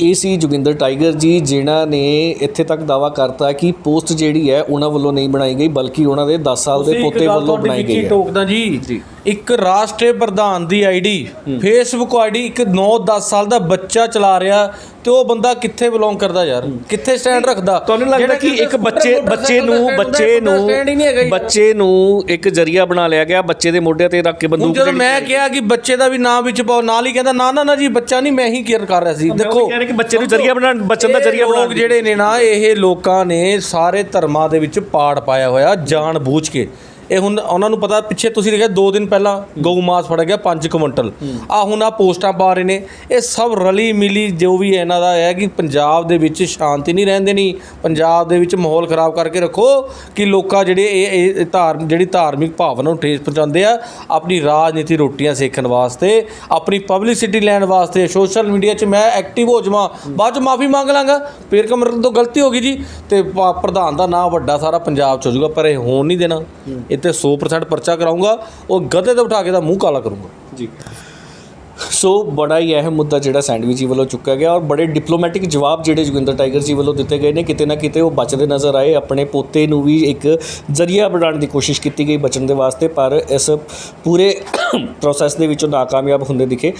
ਇਹ ਸੀ ਜੋਗਿੰਦਰ ਟਾਈਗਰ ਜੀ ਜਿਨ੍ਹਾਂ ਨੇ ਇੱਥੇ ਤੱਕ ਦਾਵਾ ਕਰਤਾ ਕਿ ਪੋਸਟ ਜਿਹੜੀ ਹੈ ਉਹਨਾਂ ਵੱਲੋਂ ਨਹੀਂ ਬਣਾਈ ਗਈ ਬਲਕਿ ਉਹਨਾਂ ਦੇ 10 ਸਾਲ ਦੇ ਪੋਤੇ ਵੱਲੋਂ ਬਣਾਈ ਗਈ ਹੈ ਟੋਕਦਾ ਜੀ। ਇੱਕ ਰਾਸ਼ਟਰੀ ਪ੍ਰਧਾਨ ਦੀ ਆਈਡੀ ਫੇਸਬੁੱਕ ਆਈਡੀ ਇੱਕ 9-10 ਸਾਲ ਦਾ ਬੱਚਾ ਚਲਾ ਰਿਹਾ ਤੇ ਉਹ ਬੰਦਾ ਕਿੱਥੇ ਬਿਲੋਂਗ ਕਰਦਾ ਯਾਰ ਕਿੱਥੇ ਸਟੈਂਡ ਰੱਖਦਾ ਤੁਹਾਨੂੰ ਲੱਗਦਾ ਕਿ ਇੱਕ ਬੱਚੇ ਬੱਚੇ ਨੂੰ ਬੱਚੇ ਨੂੰ। ਬੱਚੇ ਨੂੰ ਇੱਕ ਜਰੀਆ ਬਣਾ ਲਿਆ ਗਿਆ ਬੱਚੇ ਦੇ ਮੋਢੇ ਤੇ ਰੱਖ ਕੇ ਬੰਦੂਕ ਜਦੋਂ ਮੈਂ ਕਿਹਾ ਕਿ ਬੱਚੇ ਦਾ ਵੀ ਨਾਮ ਵਿੱਚ ਪਾਓ ਨਾਲ ਹੀ ਕਹਿੰਦਾ ਨਾ ਨਾ ਨਾ ਜੀ ਬੱਚਾ ਨਹੀਂ ਮੈਂ ਹੀ ਕੇਅਰ ਕਰ ਰਿਹਾ ਸੀ ਦੇਖੋ ਕਹਿ ਰਿਹਾ ਕਿ ਬੱਚੇ ਨੂੰ ਜ਼ਰੀਆ ਬਣਾਉਣ- ਬਚਣ ਦਾ ਜ਼ਰੀਆ ਲੋਕ ਦੀ। ਜਿਹੜੇ ਨੇ ਨਾ ਇਹ ਲੋਕਾਂ ਨੇ ਸਾਰੇ ਧਰਮਾਂ ਦੇ ਵਿੱਚ ਪਾੜ ਪਾਇਆ ਹੋਇਆ ਜਾਣ ਬੂਝ ਕੇ ਇਹ ਹੁਣ ਉਹਨਾਂ ਨੂੰ ਪਤਾ ਪਿੱਛੇ ਤੁਸੀਂ ਦੇਖਿਆ 2 ਦਿਨ ਪਹਿਲਾਂ ਗਊ ਮਾਸ ਫੜਿਆ ਗਿਆ 5 ਕੁਇੰਟਲ। ਆ ਹੁਣ ਆ ਪੋਸਟਾਂ ਪਾ ਰਹੇ ਨੇ। ਇਹ ਸਭ ਰਲੀ ਮਿਲੀ ਜੋ ਵੀ ਇਹਨਾਂ ਦਾ ਹੈ ਕਿ ਪੰਜਾਬ ਦੇ ਵਿੱਚ ਸ਼ਾਂਤੀ ਨਹੀਂ ਰਹਿੰਦੇ ਨਹੀਂ ਪੰਜਾਬ ਦੇ ਵਿੱਚ ਮਾਹੌਲ ਖਰਾਬ ਕਰਕੇ ਰੱਖੋ ਕਿ ਲੋਕਾਂ ਜਿਹੜੇ ਇਹ ਇਹ ਧਾਰਮ ਜਿਹੜੀ ਧਾਰਮਿਕ ਭਾਵਨਾ ਨੂੰ ਠੇਸ ਪਹੁੰਚਾਉਂਦੇ ਆ, ਆਪਣੀ ਰਾਜਨੀਤੀ ਰੋਟੀਆਂ ਸੇਕਣ ਵਾਸਤੇ, ਆਪਣੀ ਪਬਲਿਸਿਟੀ ਲੈਣ ਵਾਸਤੇ ਸੋਸ਼ਲ ਮੀਡੀਆ 'ਚ ਮੈਂ ਐਕਟਿਵ ਹੋ ਜਾਵਾਂ, ਬਾਅਦ 'ਚ ਮਾਫੀ ਮੰਗ ਲਾਂਗਾ। ਫਿਰ ਕਮਰ ਤੋਂ ਗਲਤੀ ਹੋ ਗਈ ਜੀ। ਤੇ ਪ੍ਰਧਾਨ ਦਾ ਨਾਂ ਵੱਡਾ ਸਾਰਾ ਪੰਜਾਬ 'ਚ ਹੋ ਜਾਊਗਾ, ਪਰ ਇਹ ਹੋਣ ਨਹੀਂ ਦੇਣਾ। ਤੇ 100% ਪਰਚਾ ਕਰਾਉਂਗਾ ਉਹ ਗਧੇ ਤੇ ਬਿਠਾ ਕੇ ਦਾ ਮੂੰਹ ਕਾਲਾ ਕਰੂੰਗਾ। ਜੀ। ਸੋ ਬੜਾ ਹੀ ਅਹਿਮ ਮੁੱਦਾ ਜਿਹੜਾ ਸੈਂਡਵਿਚ ਜੀ ਵੱਲੋਂ ਚੁੱਕਿਆ ਗਿਆ ਔਰ ਬੜੇ ਡਿਪਲੋਮੈਟਿਕ ਜਵਾਬ ਜਿਹੜੇ ਜੋਗਿੰਦਰ ਟਾਈਗਰ ਜੀ ਵੱਲੋਂ ਦਿੱਤੇ ਗਏ ਨੇ ਕਿਤੇ ਨਾ ਕਿਤੇ ਉਹ ਬਚਦੇ ਨਜ਼ਰ ਆਏ। ਆਪਣੇ ਪੋਤੇ ਨੂੰ ਵੀ ਇੱਕ ਜ਼ਰੀਆ ਬਣਾਉਣ ਦੀ ਕੋਸ਼ਿਸ਼ ਕੀਤੀ ਗਈ ਬਚਣ ਦੇ ਵਾਸਤੇ ਪਰ ਇਸ ਪੂਰੇ ਪ੍ਰੋਸੈਸ ਦੇ ਵਿੱਚੋਂ ਨਾਕਾਮਯਾਬ ਹੁੰਦੇ ਦਿਖੇ।